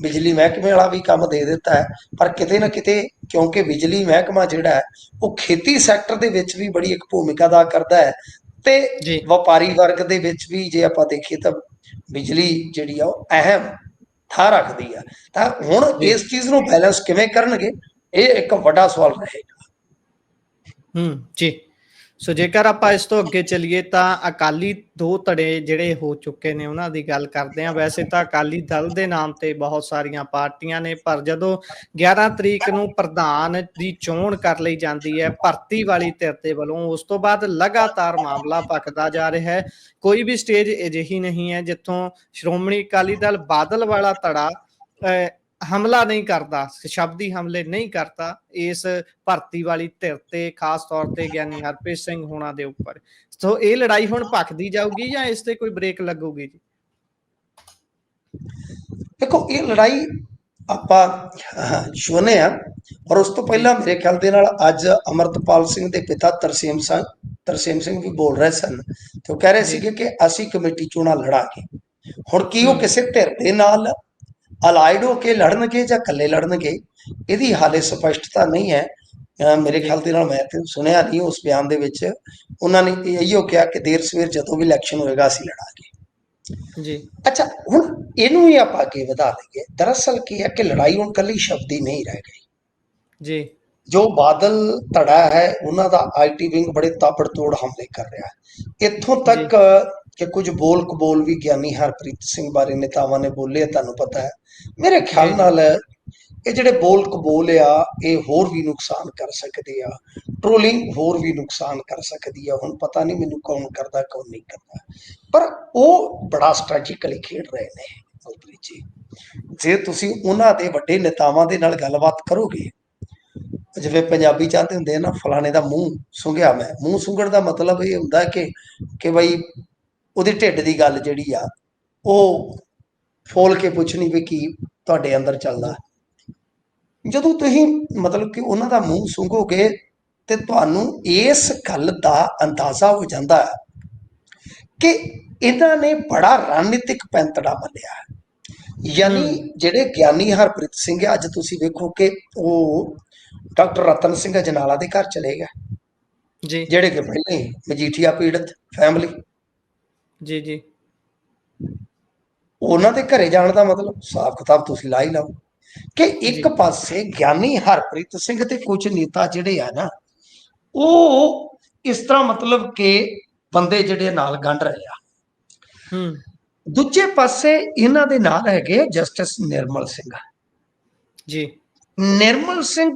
ਬਿਜਲੀ ਮਹਿਕਮੇ ਵਾਲਾ ਵੀ ਕੰਮ ਦੇ ਦਿੱਤਾ ਹੈ ਪਰ ਕਿਤੇ ਨਾ ਕਿਤੇ ਕਿਉਂਕਿ ਬਿਜਲੀ ਮਹਿਕਮਾ ਜਿਹੜਾ ਹੈ ਉਹ ਖੇਤੀ ਸੈਕਟਰ ਦੇ ਵਿੱਚ ਵੀ ਬੜੀ ਇੱਕ ਭੂਮਿਕਾ ਅਦਾ ਕਰਦਾ ਹੈ ਤੇ। ਵਪਾਰੀ ਵਰਗ ਦੇ ਵਿੱਚ ਵੀ ਜੇ ਆਪਾਂ ਦੇਖੀਏ ਤਾਂ ਬਿਜਲੀ ਜਿਹੜੀ ਆ ਉਹ ਅਹਿਮ ਥਾਂ ਰੱਖਦੀ ਆ ਤਾਂ ਹੁਣ। ਇਸ ਚੀਜ਼ ਨੂੰ ਬੈਲੈਂਸ ਕਿਵੇਂ ਕਰਨਗੇ ਇਹ ਇੱਕ ਵੱਡਾ ਸਵਾਲ ਰਹੇਗਾ ਹੂੰ ਜੀ ਸੋ ਜੇਕਰ ਆਪਾਂ ਇਸ ਤੋਂ ਅੱਗੇ ਚੱਲੀਏ ਤਾਂ ਅਕਾਲੀ ਦੋ ਧੜੇ ਜਿਹੜੇ ਹੋ ਚੁੱਕੇ ਨੇ ਉਹਨਾਂ ਦੀ ਗੱਲ ਕਰਦੇ ਹਾਂ। ਵੈਸੇ ਤਾਂ ਅਕਾਲੀ ਦਲ ਦੇ ਨਾਮ ਤੇ ਬਹੁਤ ਸਾਰੀਆਂ ਪਾਰਟੀਆਂ ਨੇ ਪਰ ਜਦੋਂ 11 ਤਰੀਕ ਨੂੰ ਪ੍ਰਧਾਨ ਦੀ ਚੋਣ ਕਰ ਲਈ ਜਾਂਦੀ ਹੈ ਭਰਤੀ ਵਾਲੀ ਧਿਰ ਦੇ ਵੱਲੋਂ ਉਸ ਤੋਂ ਬਾਅਦ ਲਗਾਤਾਰ ਮਾਮਲਾ ਭਖਦਾ ਜਾ ਰਿਹਾ ਹੈ। ਕੋਈ ਵੀ ਸਟੇਜ ਅਜਿਹੀ ਨਹੀਂ ਹੈ ਜਿੱਥੋਂ ਸ਼੍ਰੋਮਣੀ ਅਕਾਲੀ ਦਲ ਬਾਦਲ ਵਾਲਾ ਧੜਾ ਅਹ, ਹਮਲਾ ਨਹੀਂ ਕਰਦਾ ਸ਼ਬਦੀ ਹਮਲੇ ਨਹੀਂ ਕਰਦਾ ਇਸ ਭਰਤੀ ਵਾਲੀ ਧਿਰ ਤੇ ਖਾਸ ਤੌਰ ਤੇ ਗਿਆਨੀ ਹਰਪ੍ਰੀਤ ਸਿੰਘ ਹੋਣਾ ਦੇ ਉੱਪਰ ਸੋ ਇਹ ਲੜਾਈ ਹੁਣ ਭਖਦੀ ਜਾਊਗੀ ਜਾਂ ਇਸ ਤੇ ਕੋਈ ਬ੍ਰੇਕ ਲੱਗੂਗੀ ਜੀ ਦੇਖੋ ਇਹ ਲੜਾਈ ਆਪਾਂ ਛੋਨੇ ਆ ਔਰ ਉਸ ਤੋਂ ਪਹਿਲਾਂ ਮੇਰੇ ਖਿਆਲ ਦੇ ਨਾਲ ਅੱਜ ਅਮਰਤਪਾਲ ਸਿੰਘ ਦੇ ਪਿਤਾ ਤਰਸੇਮ ਸਿੰਘ ਤਰਸੇਮ ਸਿੰਘ ਵੀ ਬੋਲ ਰਹੇ ਸਨ ਤੇ ਉਹ ਕਹਿ ਰਹੇ। ਸੀਗੇ ਕਿ ਅਸੀਂ ਕਮੇਟੀ ਚੋਣਾਂ ਲੜਾਂਗੇ ਹੁਣ ਕੀ ਉਹ। ਕਿਸੇ ਧਿਰ ਦੇ ਨਾਲ ਅਲਾਈਡ ਹੋ ਕੇ ਲੜਨਗੇ ਜਾਂ ਇਕੱਲੇ ਲੜਨਗੇ ਇਹਦੀ ਹਾਲੇ ਸਪਸ਼ਟਤਾ ਨਹੀਂ ਹੈ। ਮੇਰੇ ਖਿਆਲ ਦੇ ਨਾਲ ਮੈਂ ਤੇ ਸੁਣਿਆ ਨਹੀਂ ਉਸ ਬਿਆਨ ਦੇ ਵਿੱਚ। ਉਹਨਾਂ ਨੇ ਇਹੀਓ ਕਿਹਾ ਕਿ ਦੇਰ ਸਵੇਰ ਜਦੋਂ ਵੀ ਇਲੈਕਸ਼ਨ ਹੋਏਗਾ ਅਸੀਂ ਲੜਾਂਗੇ। ਜੀ। ਅੱਛਾ ਹੁਣ ਇਹਨੂੰ ਹੀ ਆਪਾਂ ਅੱਗੇ ਵਧਾ ਲਈਏ। ਦਰਅਸਲ ਕੀ ਹੈ ਕਿ ਲੜਾਈ ਹੁਣ ਕੱਲੀ ਸ਼ਬਦੀ ਨਹੀਂ ਰਹਿ ਗਈ। ਜੀ। ਜੋ ਬਾਦਲ ਧੜਾ ਹੈ ਉਹਨਾਂ ਦਾ ਆਈਟੀ ਵਿੰਗ ਬੜੇ ਤਾਬੜਤੋੜ ਹਮਲੇ ਕਰ ਰਿਹਾ ਹੈ। ਇੱਥੋਂ ਤੱਕ ਕਿ ਕੁਝ ਬੋਲ ਕਬੋਲ ਵੀ ਗਿਆਨੀ ਹਰਪ੍ਰੀਤ ਸਿੰਘ ਬਾਰੇ ਨੇਤਾਵਾਂ ਨੇ ਬੋਲੇ ਤੁਹਾਨੂੰ ਪਤਾ ਹੈ। ਮੇਰੇ ਖਿਆਲ। ਨਾਲ ਇਹ ਜਿਹੜੇ ਬੋਲ ਕਬੋਲ ਆ ਇਹ ਹੋਰ ਵੀ ਨੁਕਸਾਨ ਕਰ ਸਕਦੇ ਆ। ਟ੍ਰੋਲਿੰਗ ਹੋਰ ਵੀ ਨੁਕਸਾਨ ਕਰ ਸਕਦੀ ਆ। ਹੁਣ ਪਤਾ ਨਹੀਂ ਮੈਨੂੰ ਕੌਣ ਕਰਦਾ ਕੌਣ ਨਹੀਂ ਕਰਦਾ। ਪਰ ਉਹ ਬੜਾ ਸਟ੍ਰੈਟਜੀਕਲੀ ਖੇਡ ਰਹੇ ਨੇ ਮਲਪ੍ਰੀਤ ਜੀ। ਜੇ ਤੁਸੀਂ ਉਹਨਾਂ ਦੇ ਵੱਡੇ ਨੇਤਾਵਾਂ ਦੇ ਨਾਲ ਗੱਲਬਾਤ ਕਰੋਗੇ ਜਿਵੇਂ ਪੰਜਾਬੀ ਚਾਹਤੇ ਹੁੰਦੇ ਆ ਨਾ ਫਲਾਣੇ ਦਾ ਮੂੰਹ ਸੁੰਘਿਆ ਮੈਂ। ਮੂੰਹ ਸੁੰਘਣ ਦਾ ਮਤਲਬ ਇਹ ਹੁੰਦਾ ਕਿ ਕਿ ਬਈ ਉਹਦੇ ਢਿੱਡ ਦੀ ਗੱਲ ਜਿਹੜੀ ਆ ਉਹ ਫੋਲ ਕੇ ਪੁੱਛਣੀ ਵੀ ਕੀ ਤੁਹਾਡੇ ਅੰਦਰ ਚੱਲਦਾ ਜਦੋਂ ਤੁਸੀਂ ਮਤਲਬ ਕਿ ਉਹਨਾਂ ਦਾ ਮੂੰਹ ਸੁੰਘੋਗੇ ਤੇ ਤੁਹਾਨੂੰ ਇਸ ਗੱਲ ਦਾ ਅੰਦਾਜ਼ਾ ਹੋ ਜਾਂਦਾ ਹੈ ਕਿ ਇਹਨਾਂ ਨੇ ਬੜਾ ਰਣਨੀਤਿਕ ਪੈਂਤੜਾ ਮੱਲਿਆ ਹੈ। ਯਾਨੀ। ਜਿਹੜੇ ਗਿਆਨੀ ਹਰਪ੍ਰੀਤ ਸਿੰਘ ਅੱਜ ਤੁਸੀਂ ਵੇਖੋ ਕਿ ਉਹ ਡਾਕਟਰ ਰਤਨ ਸਿੰਘ ਅਜਨਾਲਾ ਦੇ ਘਰ ਚਲੇ ਗਏ ਜੀ ਜਿਹੜੇ ਕਿ ਪਹਿਲੇ ਮਜੀਠੀਆ ਪੀੜਤ ਫੈਮਿਲੀ ਜੀ ਜੀ। ਉਹਨਾਂ ਦੇ ਘਰੇ ਜਾਣ ਦਾ ਮਤਲਬ ਸਾਫ਼ ਕਿਤਾਬ ਤੁਸੀਂ ਲਾ ਹੀ ਲਓ। ਕਿ ਇੱਕ। ਪਾਸੇ ਗਿਆਨੀ ਹਰਪ੍ਰੀਤ ਸਿੰਘ ਤੇ ਕੁਝ ਨੇਤਾ ਜਿਹੜੇ ਆ ਨਾ ਉਹ ਇਸ ਤਰ੍ਹਾਂ ਮਤਲਬ ਕਿ ਬੰਦੇ ਜਿਹੜੇ ਨਾਲ ਗੰਢ ਰਹੇ ਆ। ਹੂੰ। ਦੂਜੇ ਪਾਸੇ ਇਹਨਾਂ ਦੇ ਨਾਲ ਹੈਗੇ ਜਸਟਿਸ ਨਿਰਮਲ ਸਿੰਘ। ਜੀ। ਨਿਰਮਲ ਸਿੰਘ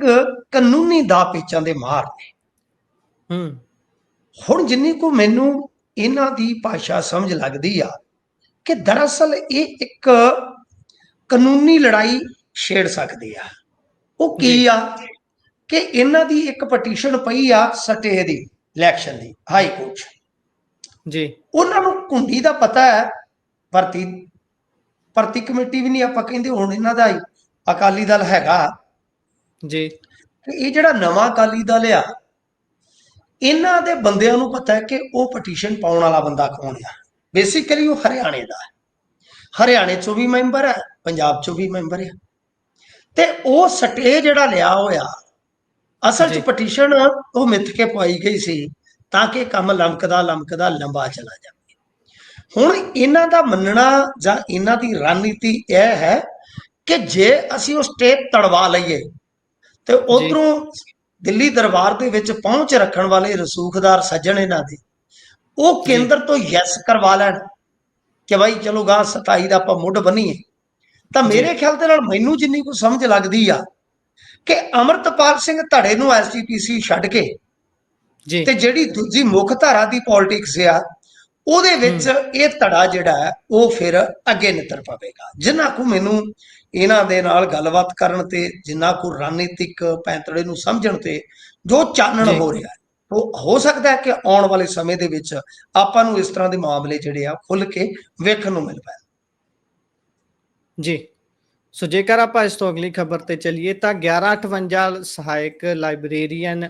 ਕਾਨੂੰਨੀ ਦਾ ਪੇਚਾਂ ਦੇ ਮਾਰ ਨੇ। ਹੂੰ। ਹੁਣ ਜਿੰਨੀ ਕੋ ਮੈਨੂੰ ਇਹਨਾਂ ਦੀ ਭਾਸ਼ਾ ਸਮਝ ਲੱਗਦੀ ਆ ਕਿ ਦਰਅਸਲ ਇਹ ਇੱਕ ਕਾਨੂੰਨੀ ਲੜਾਈ ਛੇੜ ਸਕਦੇ ਆ ਉਹ ਕੀ। ਆ ਕਿ ਇਹਨਾਂ ਦੀ ਇੱਕ ਪਟੀਸ਼ਨ ਪਈ ਆ ਸਟੇ ਦੀ ਇਲੈਕਸ਼ਨ ਦੀ ਹਾਈ ਕੋਰਟ। ਜੀ ਉਹਨਾਂ ਨੂੰ ਕੁੰਡੀ ਦਾ ਪਤਾ ਹੈ ਭਰਤੀ ਭਰਤੀ ਕਮੇਟੀ ਵੀ ਨਹੀਂ ਆਪਾਂ ਕਹਿੰਦੇ ਹੁਣ ਇਹਨਾਂ ਦਾ ਅਕਾਲੀ ਦਲ ਹੈਗਾ ਜੀ ਇਹ ਜਿਹੜਾ ਨਵਾਂ ਅਕਾਲੀ ਦਲ ਆ ਇਹਨਾਂ ਦੇ ਬੰਦਿਆਂ ਨੂੰ ਪਤਾ ਹੈ ਕਿ ਉਹ ਪਟੀਸ਼ਨ ਪਾਉਣ ਵਾਲਾ ਬੰਦਾ ਕੌਣ ਆ? ਬੇਸਿਕਲੀ ਉਹ ਹਰਿਆਣੇ ਦਾ ਹੈ। ਹਰਿਆਣੇ ਚੋਂ ਵੀ ਮੈਂਬਰ ਹੈ ਪੰਜਾਬ ਚੋਂ ਵੀ ਮੈਂਬਰ ਹੈ। ਤੇ ਉਹ ਸਟੇ ਜਿਹੜਾ ਲਿਆ ਹੋਇਆ ਅਸਲ। ਚ ਪਟੀਸ਼ਨ ਉਹ ਮਿੱਥ ਕੇ ਪਾਈ ਗਈ ਸੀ ਤਾਂ ਕਿ ਕੰਮ ਲੰਕਦਾ ਲੰਕਦਾ ਲੰਬਾ ਚਲਾ ਜਾਵੇ। ਹੁਣ ਇਹਨਾਂ ਦਾ ਮੰਨਣਾ ਜਾਂ ਇਹਨਾਂ ਦੀ ਰਣਨੀਤੀ ਇਹ ਹੈ ਕਿ ਜੇ ਅਸੀਂ ਉਹ ਸਟੇ ਤੜਵਾ ਲਈਏ ਤੇ ਉਧਰੋਂ ਦਿੱਲੀ ਦਰਬਾਰ ਦੇ ਵਿੱਚ ਪਹੁੰਚ ਰੱਖਣ ਵਾਲੇ ਰਸੂਖਦਾਰ ਸੱਜਣ ਇਹਨਾਂ ਦੇ ਉਹ। ਕੇਂਦਰ ਤੋਂ ਯੈਸ ਕਰਵਾ ਲੈਣ ਕਿ ਭਾਈ ਚਲੋ ਗਾਂ 27 ਦਾ ਆਪਾਂ ਮੁੱਢ ਬੰਨੀਏ। ਤਾਂ ਮੇਰੇ ਖਿਆਲ ਦੇ ਨਾਲ ਮੈਨੂੰ ਜਿੰਨੀ ਕੁ ਸਮਝ ਲੱਗਦੀ ਆ ਕਿ ਅਮਰਤਪਾਲ ਸਿੰਘ ਧੜੇ ਨੂੰ ਐਸਜੀਪੀਸੀ ਛੱਡ ਕੇ ਜੀ। ਤੇ ਜਿਹੜੀ ਦੂਜੀ ਮੁੱਖ ਧਾਰਾ ਦੀ ਪੋਲਿਟਿਕਸ ਆ ਉਹਦੇ ਵਿੱਚ ਇਹ ਧੜਾ ਜਿਹੜਾ ਹੈ ਉਹ ਫਿਰ ਅੱਗੇ ਨਿੱਤਰ ਪਵੇਗਾ। ਜਿੰਨਾ ਕੁ ਮੈਨੂੰ ਇਹਨਾਂ ਦੇ ਨਾਲ ਗੱਲਬਾਤ ਕਰਨ ਤੇ ਜਿੰਨਾ ਕੁ ਰਣਨੀਤਿਕ ਪੈਂਤੜੇ ਨੂੰ ਸਮਝਣ ਤੇ ਜੋ ਚਾਨਣ। ਹੋ ਰਿਹਾ ਹੈ ਉਹ ਹੋ ਸਕਦਾ ਹੈ ਕਿ ਆਉਣ ਵਾਲੇ ਸਮੇਂ ਦੇ ਵਿੱਚ ਆਪਾਂ ਨੂੰ ਇਸ ਤਰ੍ਹਾਂ ਦੇ ਮਾਮਲੇ ਜਿਹੜੇ ਆ ਖੁੱਲ ਕੇ ਵੇਖਣ ਨੂੰ ਮਿਲ ਪੈਣ ਜੀ ਸੋ ਜੇਕਰ ਆਪਾਂ ਇਸ ਤੋਂ ਅਗਲੀ ਖਬਰ ਤੇ ਚੱਲੀਏ ਤਾਂ 1158 ਸਹਾਇਕ ਲਾਇਬ੍ਰੇਰੀਅਨ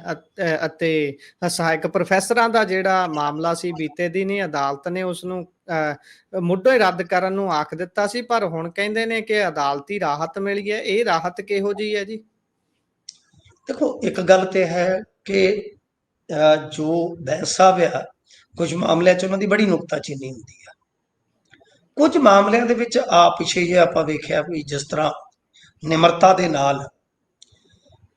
ਅਤੇ ਸਹਾਇਕ ਪ੍ਰੋਫੈਸਰਾਂ ਦਾ ਜਿਹੜਾ ਮਾਮਲਾ ਸੀ, ਬੀਤੇ ਦਿਨ ਹੀ ਅਦਾਲਤ ਨੇ ਉਸ ਨੂੰ ਮੁੱਢੋਂ ਹੀ ਰੱਦ ਕਰਨ ਨੂੰ ਆਖ ਦਿੱਤਾ ਸੀ, ਪਰ ਹੁਣ ਕਹਿੰਦੇ ਨੇ ਕਿ ਅਦਾਲਤੀ ਰਾਹਤ ਮਿਲੀ ਹੈ। ਇਹ ਰਾਹਤ ਕਿਹੋ ਜੀ ਹੈ ਜੀ? ਦੇਖੋ, ਇੱਕ ਗੱਲ ਤੇ ਹੈ ਕਿ ਜੋ ਬੈਂਸ ਆ ਕੁਝ ਮਾਮਲਿਆਂ 'ਚ ਉਹਨਾਂ ਦੀ ਬੜੀ ਨੁਕਤਾਚੀਨੀ ਹੁੰਦੀ ਆ। ਕੁਝ ਮਾਮਲਿਆਂ ਦੇ ਵਿੱਚ ਆ ਪਿਛੇ ਜੇ ਆਪਾਂ ਵੇਖਿਆ ਵੀ ਜਿਸ ਤਰ੍ਹਾਂ ਨਿਮਰਤਾ ਦੇ ਨਾਲ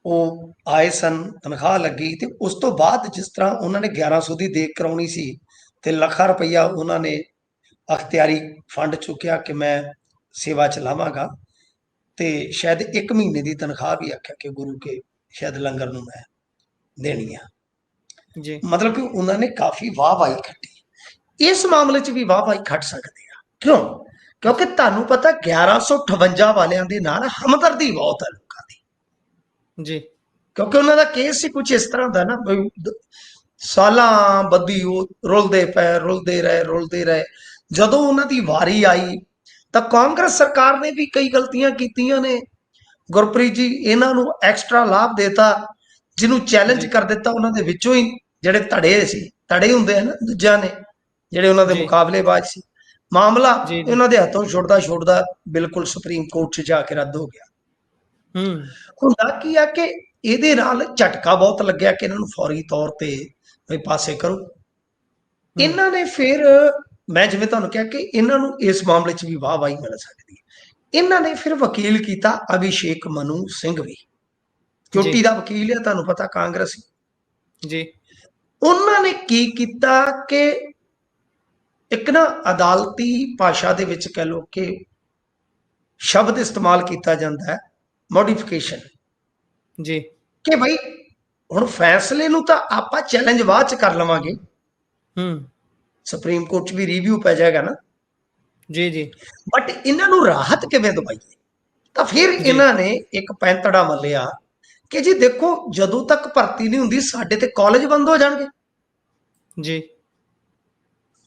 ਉਹ ਆਏ ਸਨ ਤਨਖਾਹ ਲੱਗੀ ਤੇ ਉਸ ਤੋਂ ਬਾਅਦ ਜਿਸ ਤਰ੍ਹਾਂ ਉਹਨਾਂ ਨੇ 1100 ਦੀ ਦੇਖ ਕਰਾਉਣੀ ਸੀ ਤੇ ਲੱਖਾਂ ਰੁਪਈਆ ਉਹਨਾਂ ਨੇ ਅਖਤਿਆਰੀ ਫੰਡ ਚੁੱਕਿਆ ਕਿ ਮੈਂ ਸੇਵਾ ਚਲਾਵਾਂਗਾ ਤੇ ਸ਼ਾਇਦ 1 ਮਹੀਨੇ ਦੀ ਤਨਖਾਹ ਵੀ ਆਖਿਆ ਕਿ ਗੁਰੂ ਕੇ ਸ਼ਾਇਦ ਲੰਗਰ ਨੂੰ ਮੈਂ ਦੇਣੀ ਆ। ਜੀ। ਮਤਲਬ ਕਿ ਉਹਨਾਂ ਨੇ ਕਾਫੀ ਵਾਹਵਾਈ ਖੱਟੀ। ਇਸ ਮਾਮਲੇ 'ਚ ਵੀ ਵਾਹਵਾਈ ਖੱਟ ਸਕਦੇ। ਕਿਉਂ? ਕਿਉਂਕਿ ਤੁਹਾਨੂੰ ਪਤਾ 1158 ਵਾਲਿਆਂ ਦੇ ਨਾਲ ਹਮਦਰਦੀ ਬਹੁਤ ਹੈ ਲੋਕਾਂ ਦੀ। ਜੀ। ਕਿਉਂਕਿ ਉਹਨਾਂ ਦਾ ਕੇਸ ਹੀ ਕੁਝ ਇਸ ਤਰ੍ਹਾਂ ਦਾ ਨਾ ਸਾਲਾਂ ਬੱਧੀ ਉਹ ਰੁਲਦੇ ਪਏ ਰੁਲਦੇ ਰਹੇ ਰੁਲਦੇ ਰਹੇ। ਜਦੋਂ ਉਹਨਾਂ ਦੀ ਵਾਰੀ ਆਈ ਤਾਂ ਕਾਂਗਰਸ ਸਰਕਾਰ ਨੇ ਵੀ ਕਈ ਗਲਤੀਆਂ ਕੀਤੀਆਂ ਨੇ। ਗੁਰਪ੍ਰੀਤ ਜੀ ਇਹਨਾਂ ਨੂੰ ਐਕਸਟਰਾ ਲਾਭ ਦੇਤਾ ਜਿਹਨੂੰ ਚੈਲੰਜ। ਕਰ ਦਿੱਤਾ ਉਹਨਾਂ ਦੇ ਵਿੱਚੋਂ ਹੀ ਜਿਹੜੇ ਧੜੇ ਸੀ। ਧੜੇ ਹੁੰਦੇ ਆ ਨਾ ਦੂਜਿਆਂ ਨੇ ਜਿਹੜੇ ਉਹਨਾਂ ਦੇ। ਮੁਕਾਬਲੇਬਾਜ਼ ਸੀ। ਮਾਮਲਾ। ਇਹਨਾਂ ਦੇ ਹੱਥੋਂ ਛੁੱਟਦਾ ਛੁੱਟਦਾ ਬਿਲਕੁਲ ਸੁਪਰੀਮ ਕੋਰਟ 'ਚ ਜਾ ਕੇ ਰੱਦ ਹੋ ਗਿਆ। ਹੂੰ। ਹੁੰਦਾ ਕੀ ਆ ਕਿ ਇਹਦੇ ਨਾਲ ਝਟਕਾ ਬਹੁਤ ਲੱਗਿਆ ਕਿ ਇਹਨਾਂ ਨੂੰ ਫੌਰੀ ਤੌਰ ਤੇ ਵੀ ਪਾਸੇ ਕਰੋ। ਇਹਨਾਂ ਨੇ ਫਿਰ ਮੈਂ ਜਿਵੇਂ ਤੁਹਾਨੂੰ ਕਿਹਾ ਕਿ ਇਹਨਾਂ ਨੂੰ ਇਸ ਮਾਮਲੇ 'ਚ ਵੀ ਵਾਹ ਵਾਹੀ ਮਿਲ ਸਕਦੀ ਹੈ। ਇਹਨਾਂ ਨੇ ਫਿਰ ਵਕੀਲ ਕੀਤਾ ਅਭਿਸ਼ੇਕ ਮਨੂ ਸਿੰਘ ਵੀ। ਚੋਟੀ। ਦਾ ਵਕੀਲ ਹੈ ਤੁਹਾਨੂੰ ਪਤਾ ਕਾਂਗਰਸੀ। ਜੀ। ਉਹਨਾਂ ਨੇ ਕੀ ਕੀਤਾ ਕਿ ਇੱਕ ਨਾ ਅਦਾਲਤੀ ਭਾਸ਼ਾ ਦੇ ਵਿੱਚ ਕਹਿ ਲਓ ਕਿ ਸ਼ਬਦ ਇਸਤੇਮਾਲ ਕੀਤਾ ਜਾਂਦਾ ਹੈ ਮੋਡੀਫਿਕੇਸ਼ਨ ਜੀ। ਕਿ ਭਾਈ ਹੁਣ ਫੈਸਲੇ ਨੂੰ ਤਾਂ ਆਪਾਂ ਚੈਲੰਜ ਬਾਅਦ ਚ ਕਰ ਲਵਾਂਗੇ। ਹੂੰ। ਸੁਪਰੀਮ ਕੋਰਟ 'ਚ ਵੀ ਰਿਵਿਊ ਪੈ ਜਾਏਗਾ ਨਾ। ਜੀ ਜੀ। ਬਟ ਇਹਨਾਂ ਨੂੰ ਰਾਹਤ ਕਿਵੇਂ ਦਵਾਈਏ? ਤਾਂ ਫਿਰ। ਇਹਨਾਂ ਨੇ ਇੱਕ ਪੈਂਤੜਾ ਮੱਲਿਆ ਕਿ ਜੀ ਦੇਖੋ ਜਦੋਂ ਤੱਕ ਭਰਤੀ ਨਹੀਂ ਹੁੰਦੀ ਸਾਡੇ ਤੇ ਕਾਲਜ ਬੰਦ ਹੋ ਜਾਣਗੇ। ਜੀ।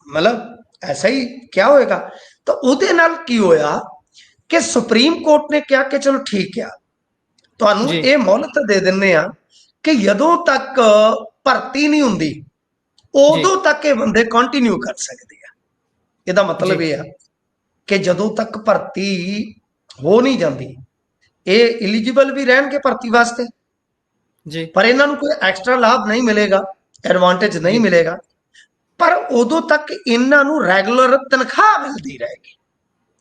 ਮਤਲਬ ਐਸਾ ਹੀ ਕਿਆ ਹੋਏਗਾ? ਤਾਂ ਉਹਦੇ ਨਾਲ ਕੀ ਹੋਇਆ ਕਿ ਸੁਪਰੀਮ ਕੋਰਟ ਨੇ ਕਿਹਾ ਕਿ ਚਲੋ ਠੀਕ ਆ। ਤੁਹਾਨੂੰ। ਇਹ ਮੌਲਤ ਦੇ ਦਿੰਨੇ ਆ ਕਿ ਜਦੋਂ ਤੱਕ ਭਰਤੀ ਨਹੀਂ ਹੁੰਦੀ ਉਦੋਂ ਤੱਕ ਇਹ ਬੰਦੇ ਕੰਟੀਨਿਊ ਕਰ ਸਕਦੇ ਆ। ਇਹਦਾ ਮਤਲਬ। ਇਹ ਆ ਕਿ ਜਦੋਂ ਤੱਕ ਭਰਤੀ ਹੋ ਨਹੀਂ ਜਾਂਦੀ ਇਹ ਐਲੀਜੀਬਲ ਵੀ ਰਹਿਣਗੇ ਭਰਤੀ ਵਾਸਤੇ। ਜੀ। ਪਰ ਇਹਨਾਂ ਨੂੰ ਕੋਈ ਐਕਸਟਰਾ ਲਾਭ ਨਹੀਂ ਮਿਲੇਗਾ ਐਡਵਾਂਟੇਜ ਨਹੀਂ ਮਿਲੇਗਾ। ਪਰ ਉਦੋਂ ਤੱਕ ਇਹਨਾਂ ਨੂੰ ਰੈਗੂਲਰ ਤਨਖਾਹ ਮਿਲਦੀ ਰਹੇਗੀ।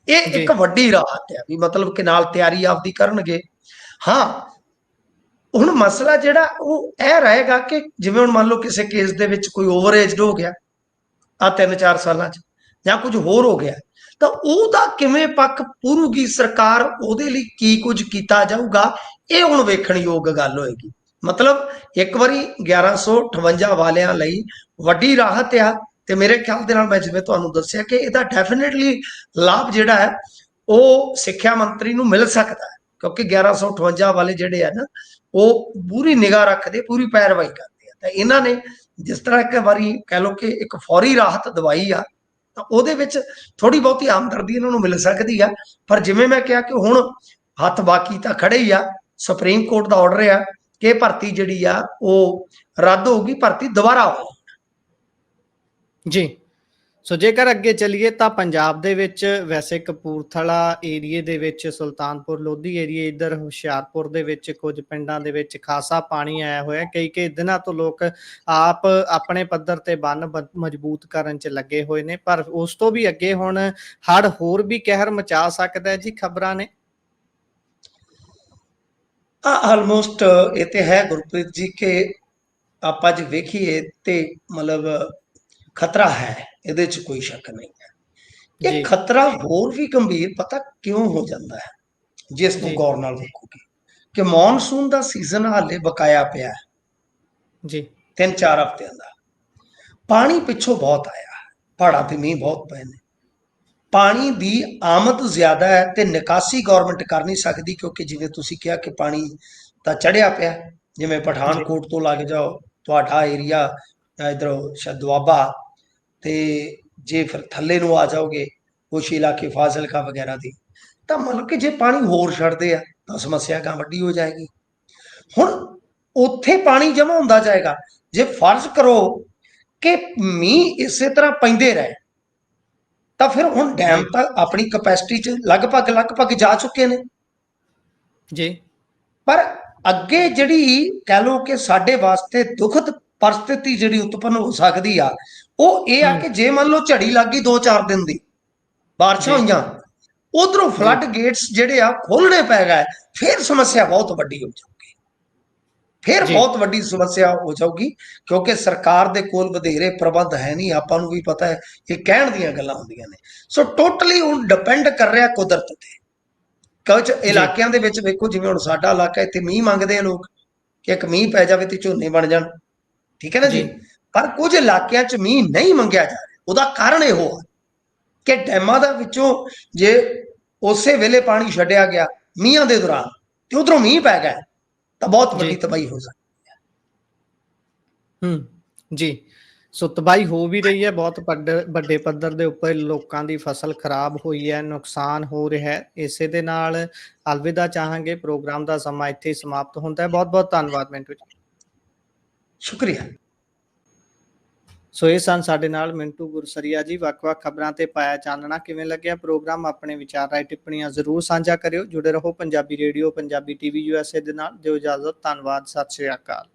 ਇਹ। ਇੱਕ ਵੱਡੀ ਰਾਹਤ ਹੈ ਵੀ ਮਤਲਬ ਕਿ ਨਾਲ ਤਿਆਰੀ ਆਪਦੀ ਕਰਨਗੇ। ਹਾਂ ਹੁਣ ਮਸਲਾ ਜਿਹੜਾ ਉਹ ਇਹ ਰਹੇਗਾ ਕਿ ਜਿਵੇਂ ਹੁਣ ਮੰਨ ਲਓ ਕਿਸੇ ਕੇਸ ਦੇ ਵਿੱਚ ਕੋਈ ਓਵਰ ਏਜਡ ਹੋ ਗਿਆ ਆ 3-4 ਸਾਲਾਂ 'ਚ ਜਾਂ ਕੁਝ ਹੋਰ ਹੋ ਗਿਆ ਤਾਂ ਉਹਦਾ ਕਿਵੇਂ ਪੱਖ ਪੂਰੂਗੀ ਸਰਕਾਰ ਉਹਦੇ ਲਈ ਕੀ ਕੁਝ ਕੀਤਾ ਜਾਊਗਾ ਇਹ ਹੁਣ ਵੇਖਣ ਯੋਗ ਗੱਲ ਹੋਏਗੀ। ਮਤਲਬ ਇੱਕ ਵਾਰੀ 1158 ਵਾਲਿਆਂ ਲਈ ਵੱਡੀ ਰਾਹਤ ਆ ਤੇ ਮੇਰੇ ਖਿਆਲ ਦੇ ਨਾਲ ਮੈਂ ਜਿਵੇਂ ਤੁਹਾਨੂੰ ਦੱਸਿਆ ਕਿ ਇਹਦਾ ਡੈਫੀਨਿਟਲੀ ਲਾਭ ਜਿਹੜਾ ਹੈ, ਉਹ ਸਿੱਖਿਆ ਮੰਤਰੀ ਨੂੰ ਮਿਲ ਸਕਦਾ ਹੈ, ਕਿਉਂਕਿ 1158 ਵਾਲੇ ਜਿਹੜੇ ਆ ਨਾ, ਉਹ ਪੂਰੀ ਨਿਗਾਹ ਰੱਖਦੇ, ਪੂਰੀ ਪੈਰਵਾਈ ਕਰਦੇ ਆ। ਤਾਂ ਇਹਨਾਂ ਨੇ ਜਿਸ ਤਰ੍ਹਾਂ ਇੱਕ ਵਾਰੀ ਕਹਿ ਲਓ ਕਿ ਇੱਕ ਫੌਰੀ ਰਾਹਤ ਦਵਾਈ ਆ, ਤਾਂ ਉਹਦੇ ਵਿੱਚ ਥੋੜੀ ਬਹੁਤੀ ਆਮਦਰਦੀ ਇਹਨਾਂ ਨੂੰ ਮਿਲ ਸਕਦੀ ਆ। ਪਰ ਜਿਵੇਂ ਮੈਂ ਕਿਹਾ ਕਿ ਹੁਣ ਹੱਥ ਬਾਕੀ ਤਾਂ ਖੜੇ ਹੀ ਆ, ਸੁਪਰੀਮ ਕੋਰਟ ਦਾ ਆਰਡਰ ਆ ਕਿ ਭਰਤੀ ਜਿਹੜੀ ਆ ਉਹ ਰੱਦ ਹੋਊਗੀ, ਭਰਤੀ ਦੁਬਾਰਾ ਹੋਊਗੀ ਜੀ। ਸੋ ਜੇਕਰ ਅੱਗੇ ਚੱਲੀਏ ਤਾਂ ਪੰਜਾਬ ਦੇ ਵਿੱਚ ਵੈਸੇ ਕਪੂਰਥਲਾ ਏਰੀਏ ਦੇ ਵਿੱਚ, ਸੁਲਤਾਨਪੁਰ ਲੋਧੀ ਏਰੀਏ, ਇਧਰ ਹੁਸ਼ਿਆਰਪੁਰ ਦੇ ਵਿੱਚ ਕੁਝ ਪਿੰਡਾਂ ਦੇ ਵਿੱਚ ਖਾਸਾ ਪਾਣੀ ਆਇਆ ਹੋਇਆ। ਕਈ ਕਈ ਦਿਨਾਂ ਤੋਂ ਲੋਕ ਆਪ ਆਪਣੇ ਪੱਧਰ ਤੇ ਬੰਨ ਮਜ਼ਬੂਤ ਕਰਨ 'ਚ ਲੱਗੇ ਹੋਏ ਨੇ। ਪਰ ਉਸ ਤੋਂ ਵੀ ਅੱਗੇ ਹੁਣ ਹੜ ਹੋਰ ਵੀ ਕਹਿਰ ਮਚਾ ਸਕਦਾ ਹੈ ਜੀ, ਖਬਰਾਂ ਨੇ। ਆਲਮੋਸਟ ਇਹ ਤੇ ਹੈ ਗੁਰਪ੍ਰੀਤ ਜੀ ਕਿ ਆਪਾਂ ਜੇ ਵੇਖੀਏ ਤੇ ਮਤਲਬ ਖਤਰਾ ਹੈ ਇਹਦੇ 'ਚ ਕੋਈ ਸ਼ੱਕ ਨਹੀਂ ਹੈ। ਇਹ ਖਤਰਾ ਹੋਰ ਵੀ ਗੰਭੀਰ ਪਤਾ ਕਿਉਂ ਹੋ ਜਾਂਦਾ ਹੈ ਜਿਸ ਨੂੰ। ਗੌਰ ਨਾਲ ਵੇਖੋਗੇ ਕਿ ਮੌਨਸੂਨ ਦਾ ਸੀਜ਼ਨ ਹਾਲੇ ਬਕਾਇਆ ਪਿਆ ਹੈ। ਜੀ। ਤਿੰਨ ਚਾਰ ਹਫ਼ਤਿਆਂ ਦਾ। ਪਾਣੀ ਪਿੱਛੋਂ ਬਹੁਤ ਆਇਆ ਪਹਾੜਾਂ ਤੇ ਮੀਂਹ ਬਹੁਤ ਪਏ ਨੇ। ਪਾਣੀ ਦੀ ਆਮਦ ਜ਼ਿਆਦਾ ਹੈ ਤੇ ਨਿਕਾਸੀ ਗਵਰਨਮੈਂਟ ਕਰ ਨਹੀਂ ਸਕਦੀ ਕਿਉਂਕਿ ਜਿਵੇਂ ਤੁਸੀਂ ਕਿਹਾ ਕਿ ਪਾਣੀ ਤਾਂ ਚੜਿਆ ਪਿਆ ਜਿਵੇਂ ਪਠਾਨਕੋਟ ਤੋਂ ਲੱਗ ਜਾਓ, ਤੁਹਾਡਾ ਏਰੀਆ ਇਧਰੋਂ ਸ਼ਦਵਾਬਾ ਤੇ ਜੇ ਫਿਰ ਥੱਲੇ ਨੂੰ ਆ ਜਾਓਗੇ, ਕੁਛ ਇਲਾਕੇ ਫਾਜ਼ਿਲਕਾ ਵਗੈਰਾ ਦੀ, ਤਾਂ ਮਤਲਬ ਕਿ ਜੇ ਪਾਣੀ ਹੋਰ ਛੱਡਦੇ ਆ, ਤਾਂ ਸਮੱਸਿਆ ਕਾਂ ਵੱਡੀ ਹੋ ਜਾਏਗੀ। ਹੁਣ ਉੱਥੇ ਪਾਣੀ ਜਮ੍ਹਾਂ ਹੁੰਦਾ ਜਾਏਗਾ। ਜੇ ਫਰਜ਼ ਕਰੋ ਕਿ ਮੀਂਹ ਇਸੇ ਤਰ੍ਹਾਂ ਪੈਂਦੇ ਰਹੇ ਤਾਂ ਫਿਰ ਹੁਣ ਡੈਮ ਤਾਂ ਆਪਣੀ ਕਪੈਸਿਟੀ 'ਚ ਲਗਭਗ ਲਗਭਗ ਜਾ ਚੁੱਕੇ ਨੇ। ਜੀ। ਪਰ ਅੱਗੇ ਜਿਹੜੀ ਕਹਿ ਲਓ ਕਿ ਸਾਡੇ ਵਾਸਤੇ ਦੁਖਦ ਪਰਿਸਥਿਤੀ ਜਿਹੜੀ ਉਤਪੰਨ ਹੋ ਸਕਦੀ ਆ ਉਹ ਇਹ ਆ। ਕਿ ਜੇ ਮੰਨ ਲਓ ਝੜੀ ਲੱਗ ਗਈ 2-4 ਦਿਨ ਦੀ ਬਾਰਿਸ਼ਾਂ। ਹੋਈਆਂ ਉਧਰੋਂ ਫਲੱਡ ਗੇਟਸ ਜਿਹੜੇ ਆ ਖੋਲਣੇ ਪੈ ਗਏ ਫਿਰ ਸਮੱਸਿਆ ਬਹੁਤ ਵੱਡੀ ਹੋ ਜਾਊਗੀ ਫਿਰ। ਬਹੁਤ ਵੱਡੀ ਸਮੱਸਿਆ ਹੋ ਜਾਊਗੀ ਕਿਉਂਕਿ ਸਰਕਾਰ ਦੇ ਕੋਲ ਵਧੇਰੇ ਪ੍ਰਬੰਧ ਹੈ ਨਹੀਂ। ਆਪਾਂ ਨੂੰ ਵੀ ਪਤਾ ਹੈ ਇਹ ਕਹਿਣ ਦੀਆਂ ਗੱਲਾਂ ਹੁੰਦੀਆਂ ਨੇ। ਸੋ ਟੋਟਲੀ ਹੁਣ ਡਿਪੈਂਡ ਕਰ ਰਿਹਾ ਕੁਦਰਤ ਤੇ। ਕੁਝ ਇਲਾਕਿਆਂ ਦੇ ਵਿੱਚ ਵੇਖੋ ਜਿਵੇਂ ਹੁਣ ਸਾਡਾ ਇਲਾਕਾ ਇੱਥੇ ਮੀਂਹ ਮੰਗਦੇ ਆ ਲੋਕ। ਕਿ ਇੱਕ ਮੀਂਹ ਪੈ ਜਾਵੇ ਤੇ ਝੋਨੇ ਬਣ ਜਾਣ। ਠੀਕ ਹੈ ਨਾ ਜੀ। ਪਰ ਕੁਝ ਇਲਾਕਿਆਂ 'ਚ ਮੀਂਹ ਨਹੀਂ ਮੰਗਿਆ ਜਾ ਰਿਹਾ। ਉਹਦਾ ਕਾਰਨ ਇਹੋ ਆ ਕਿ ਡੈਮਾਂ ਦਾ ਵਿੱਚੋਂ ਜੇ ਉਸੇ ਵੇਲੇ ਪਾਣੀ ਛੱਡਿਆ ਗਿਆ ਮੀਂਹਾਂ ਦੇ ਦੌਰਾਨ ਤੇ ਉਧਰੋਂ ਮੀਂਹ ਪੈ ਗਿਆ। ਤਾਂ ਬਹੁਤ ਵੱਡੀ। ਤਬਾਹੀ ਹੋ ਸਕਦੀ ਹੂੰ। ਜੀ। ਸੋ ਤਬਾਹੀ ਹੋ ਵੀ ਰਹੀ ਹੈ ਬਹੁਤ ਵੱਡੇ ਪੱਧਰ ਦੇ ਉੱਪਰ ਲੋਕਾਂ ਦੀ ਫਸਲ ਖਰਾਬ ਹੋਈ ਹੈ ਨੁਕਸਾਨ ਹੋ ਰਿਹਾ ਹੈ। ਇਸੇ ਦੇ ਨਾਲ ਅਲਵਿਦਾ ਚਾਹਾਂਗੇ ਪ੍ਰੋਗਰਾਮ ਦਾ ਸਮਾਂ ਇੱਥੇ ਹੀ ਸਮਾਪਤ ਹੁੰਦਾ ਹੈ। ਬਹੁਤ ਬਹੁਤ ਧੰਨਵਾਦ ਮਿੰਟੂ ਜੀ। ਸ਼ੁਕਰੀਆ। ਸੋ ਇਹ ਸਨ ਸਾਡੇ ਨਾਲ ਮਿੰਟੂ ਗੁਰਸਰੀਆ ਜੀ। ਵੱਖ-ਵੱਖ ਖਬਰਾਂ ਤੇ ਪਾਇਆ ਚਾਨਣਾ ਕਿਵੇਂ ਲੱਗਿਆ? ਪ੍ਰੋਗਰਾਮ ਆਪਣੇ ਵਿਚਾਰ ਰਾਏ ਟਿੱਪਣੀਆਂ ਜ਼ਰੂਰ ਸਾਂਝਾ ਕਰਿਓ। ਜੁੜੇ ਰਹੋ Punjabi radio, Punjabi TV USA ਦੇ ਨਾਲ। ਦਿਓ ਇਜਾਜ਼ਤ, ਧੰਨਵਾਦ, ਸਤਿ ਸ਼੍ਰੀ ਅਕਾਲ।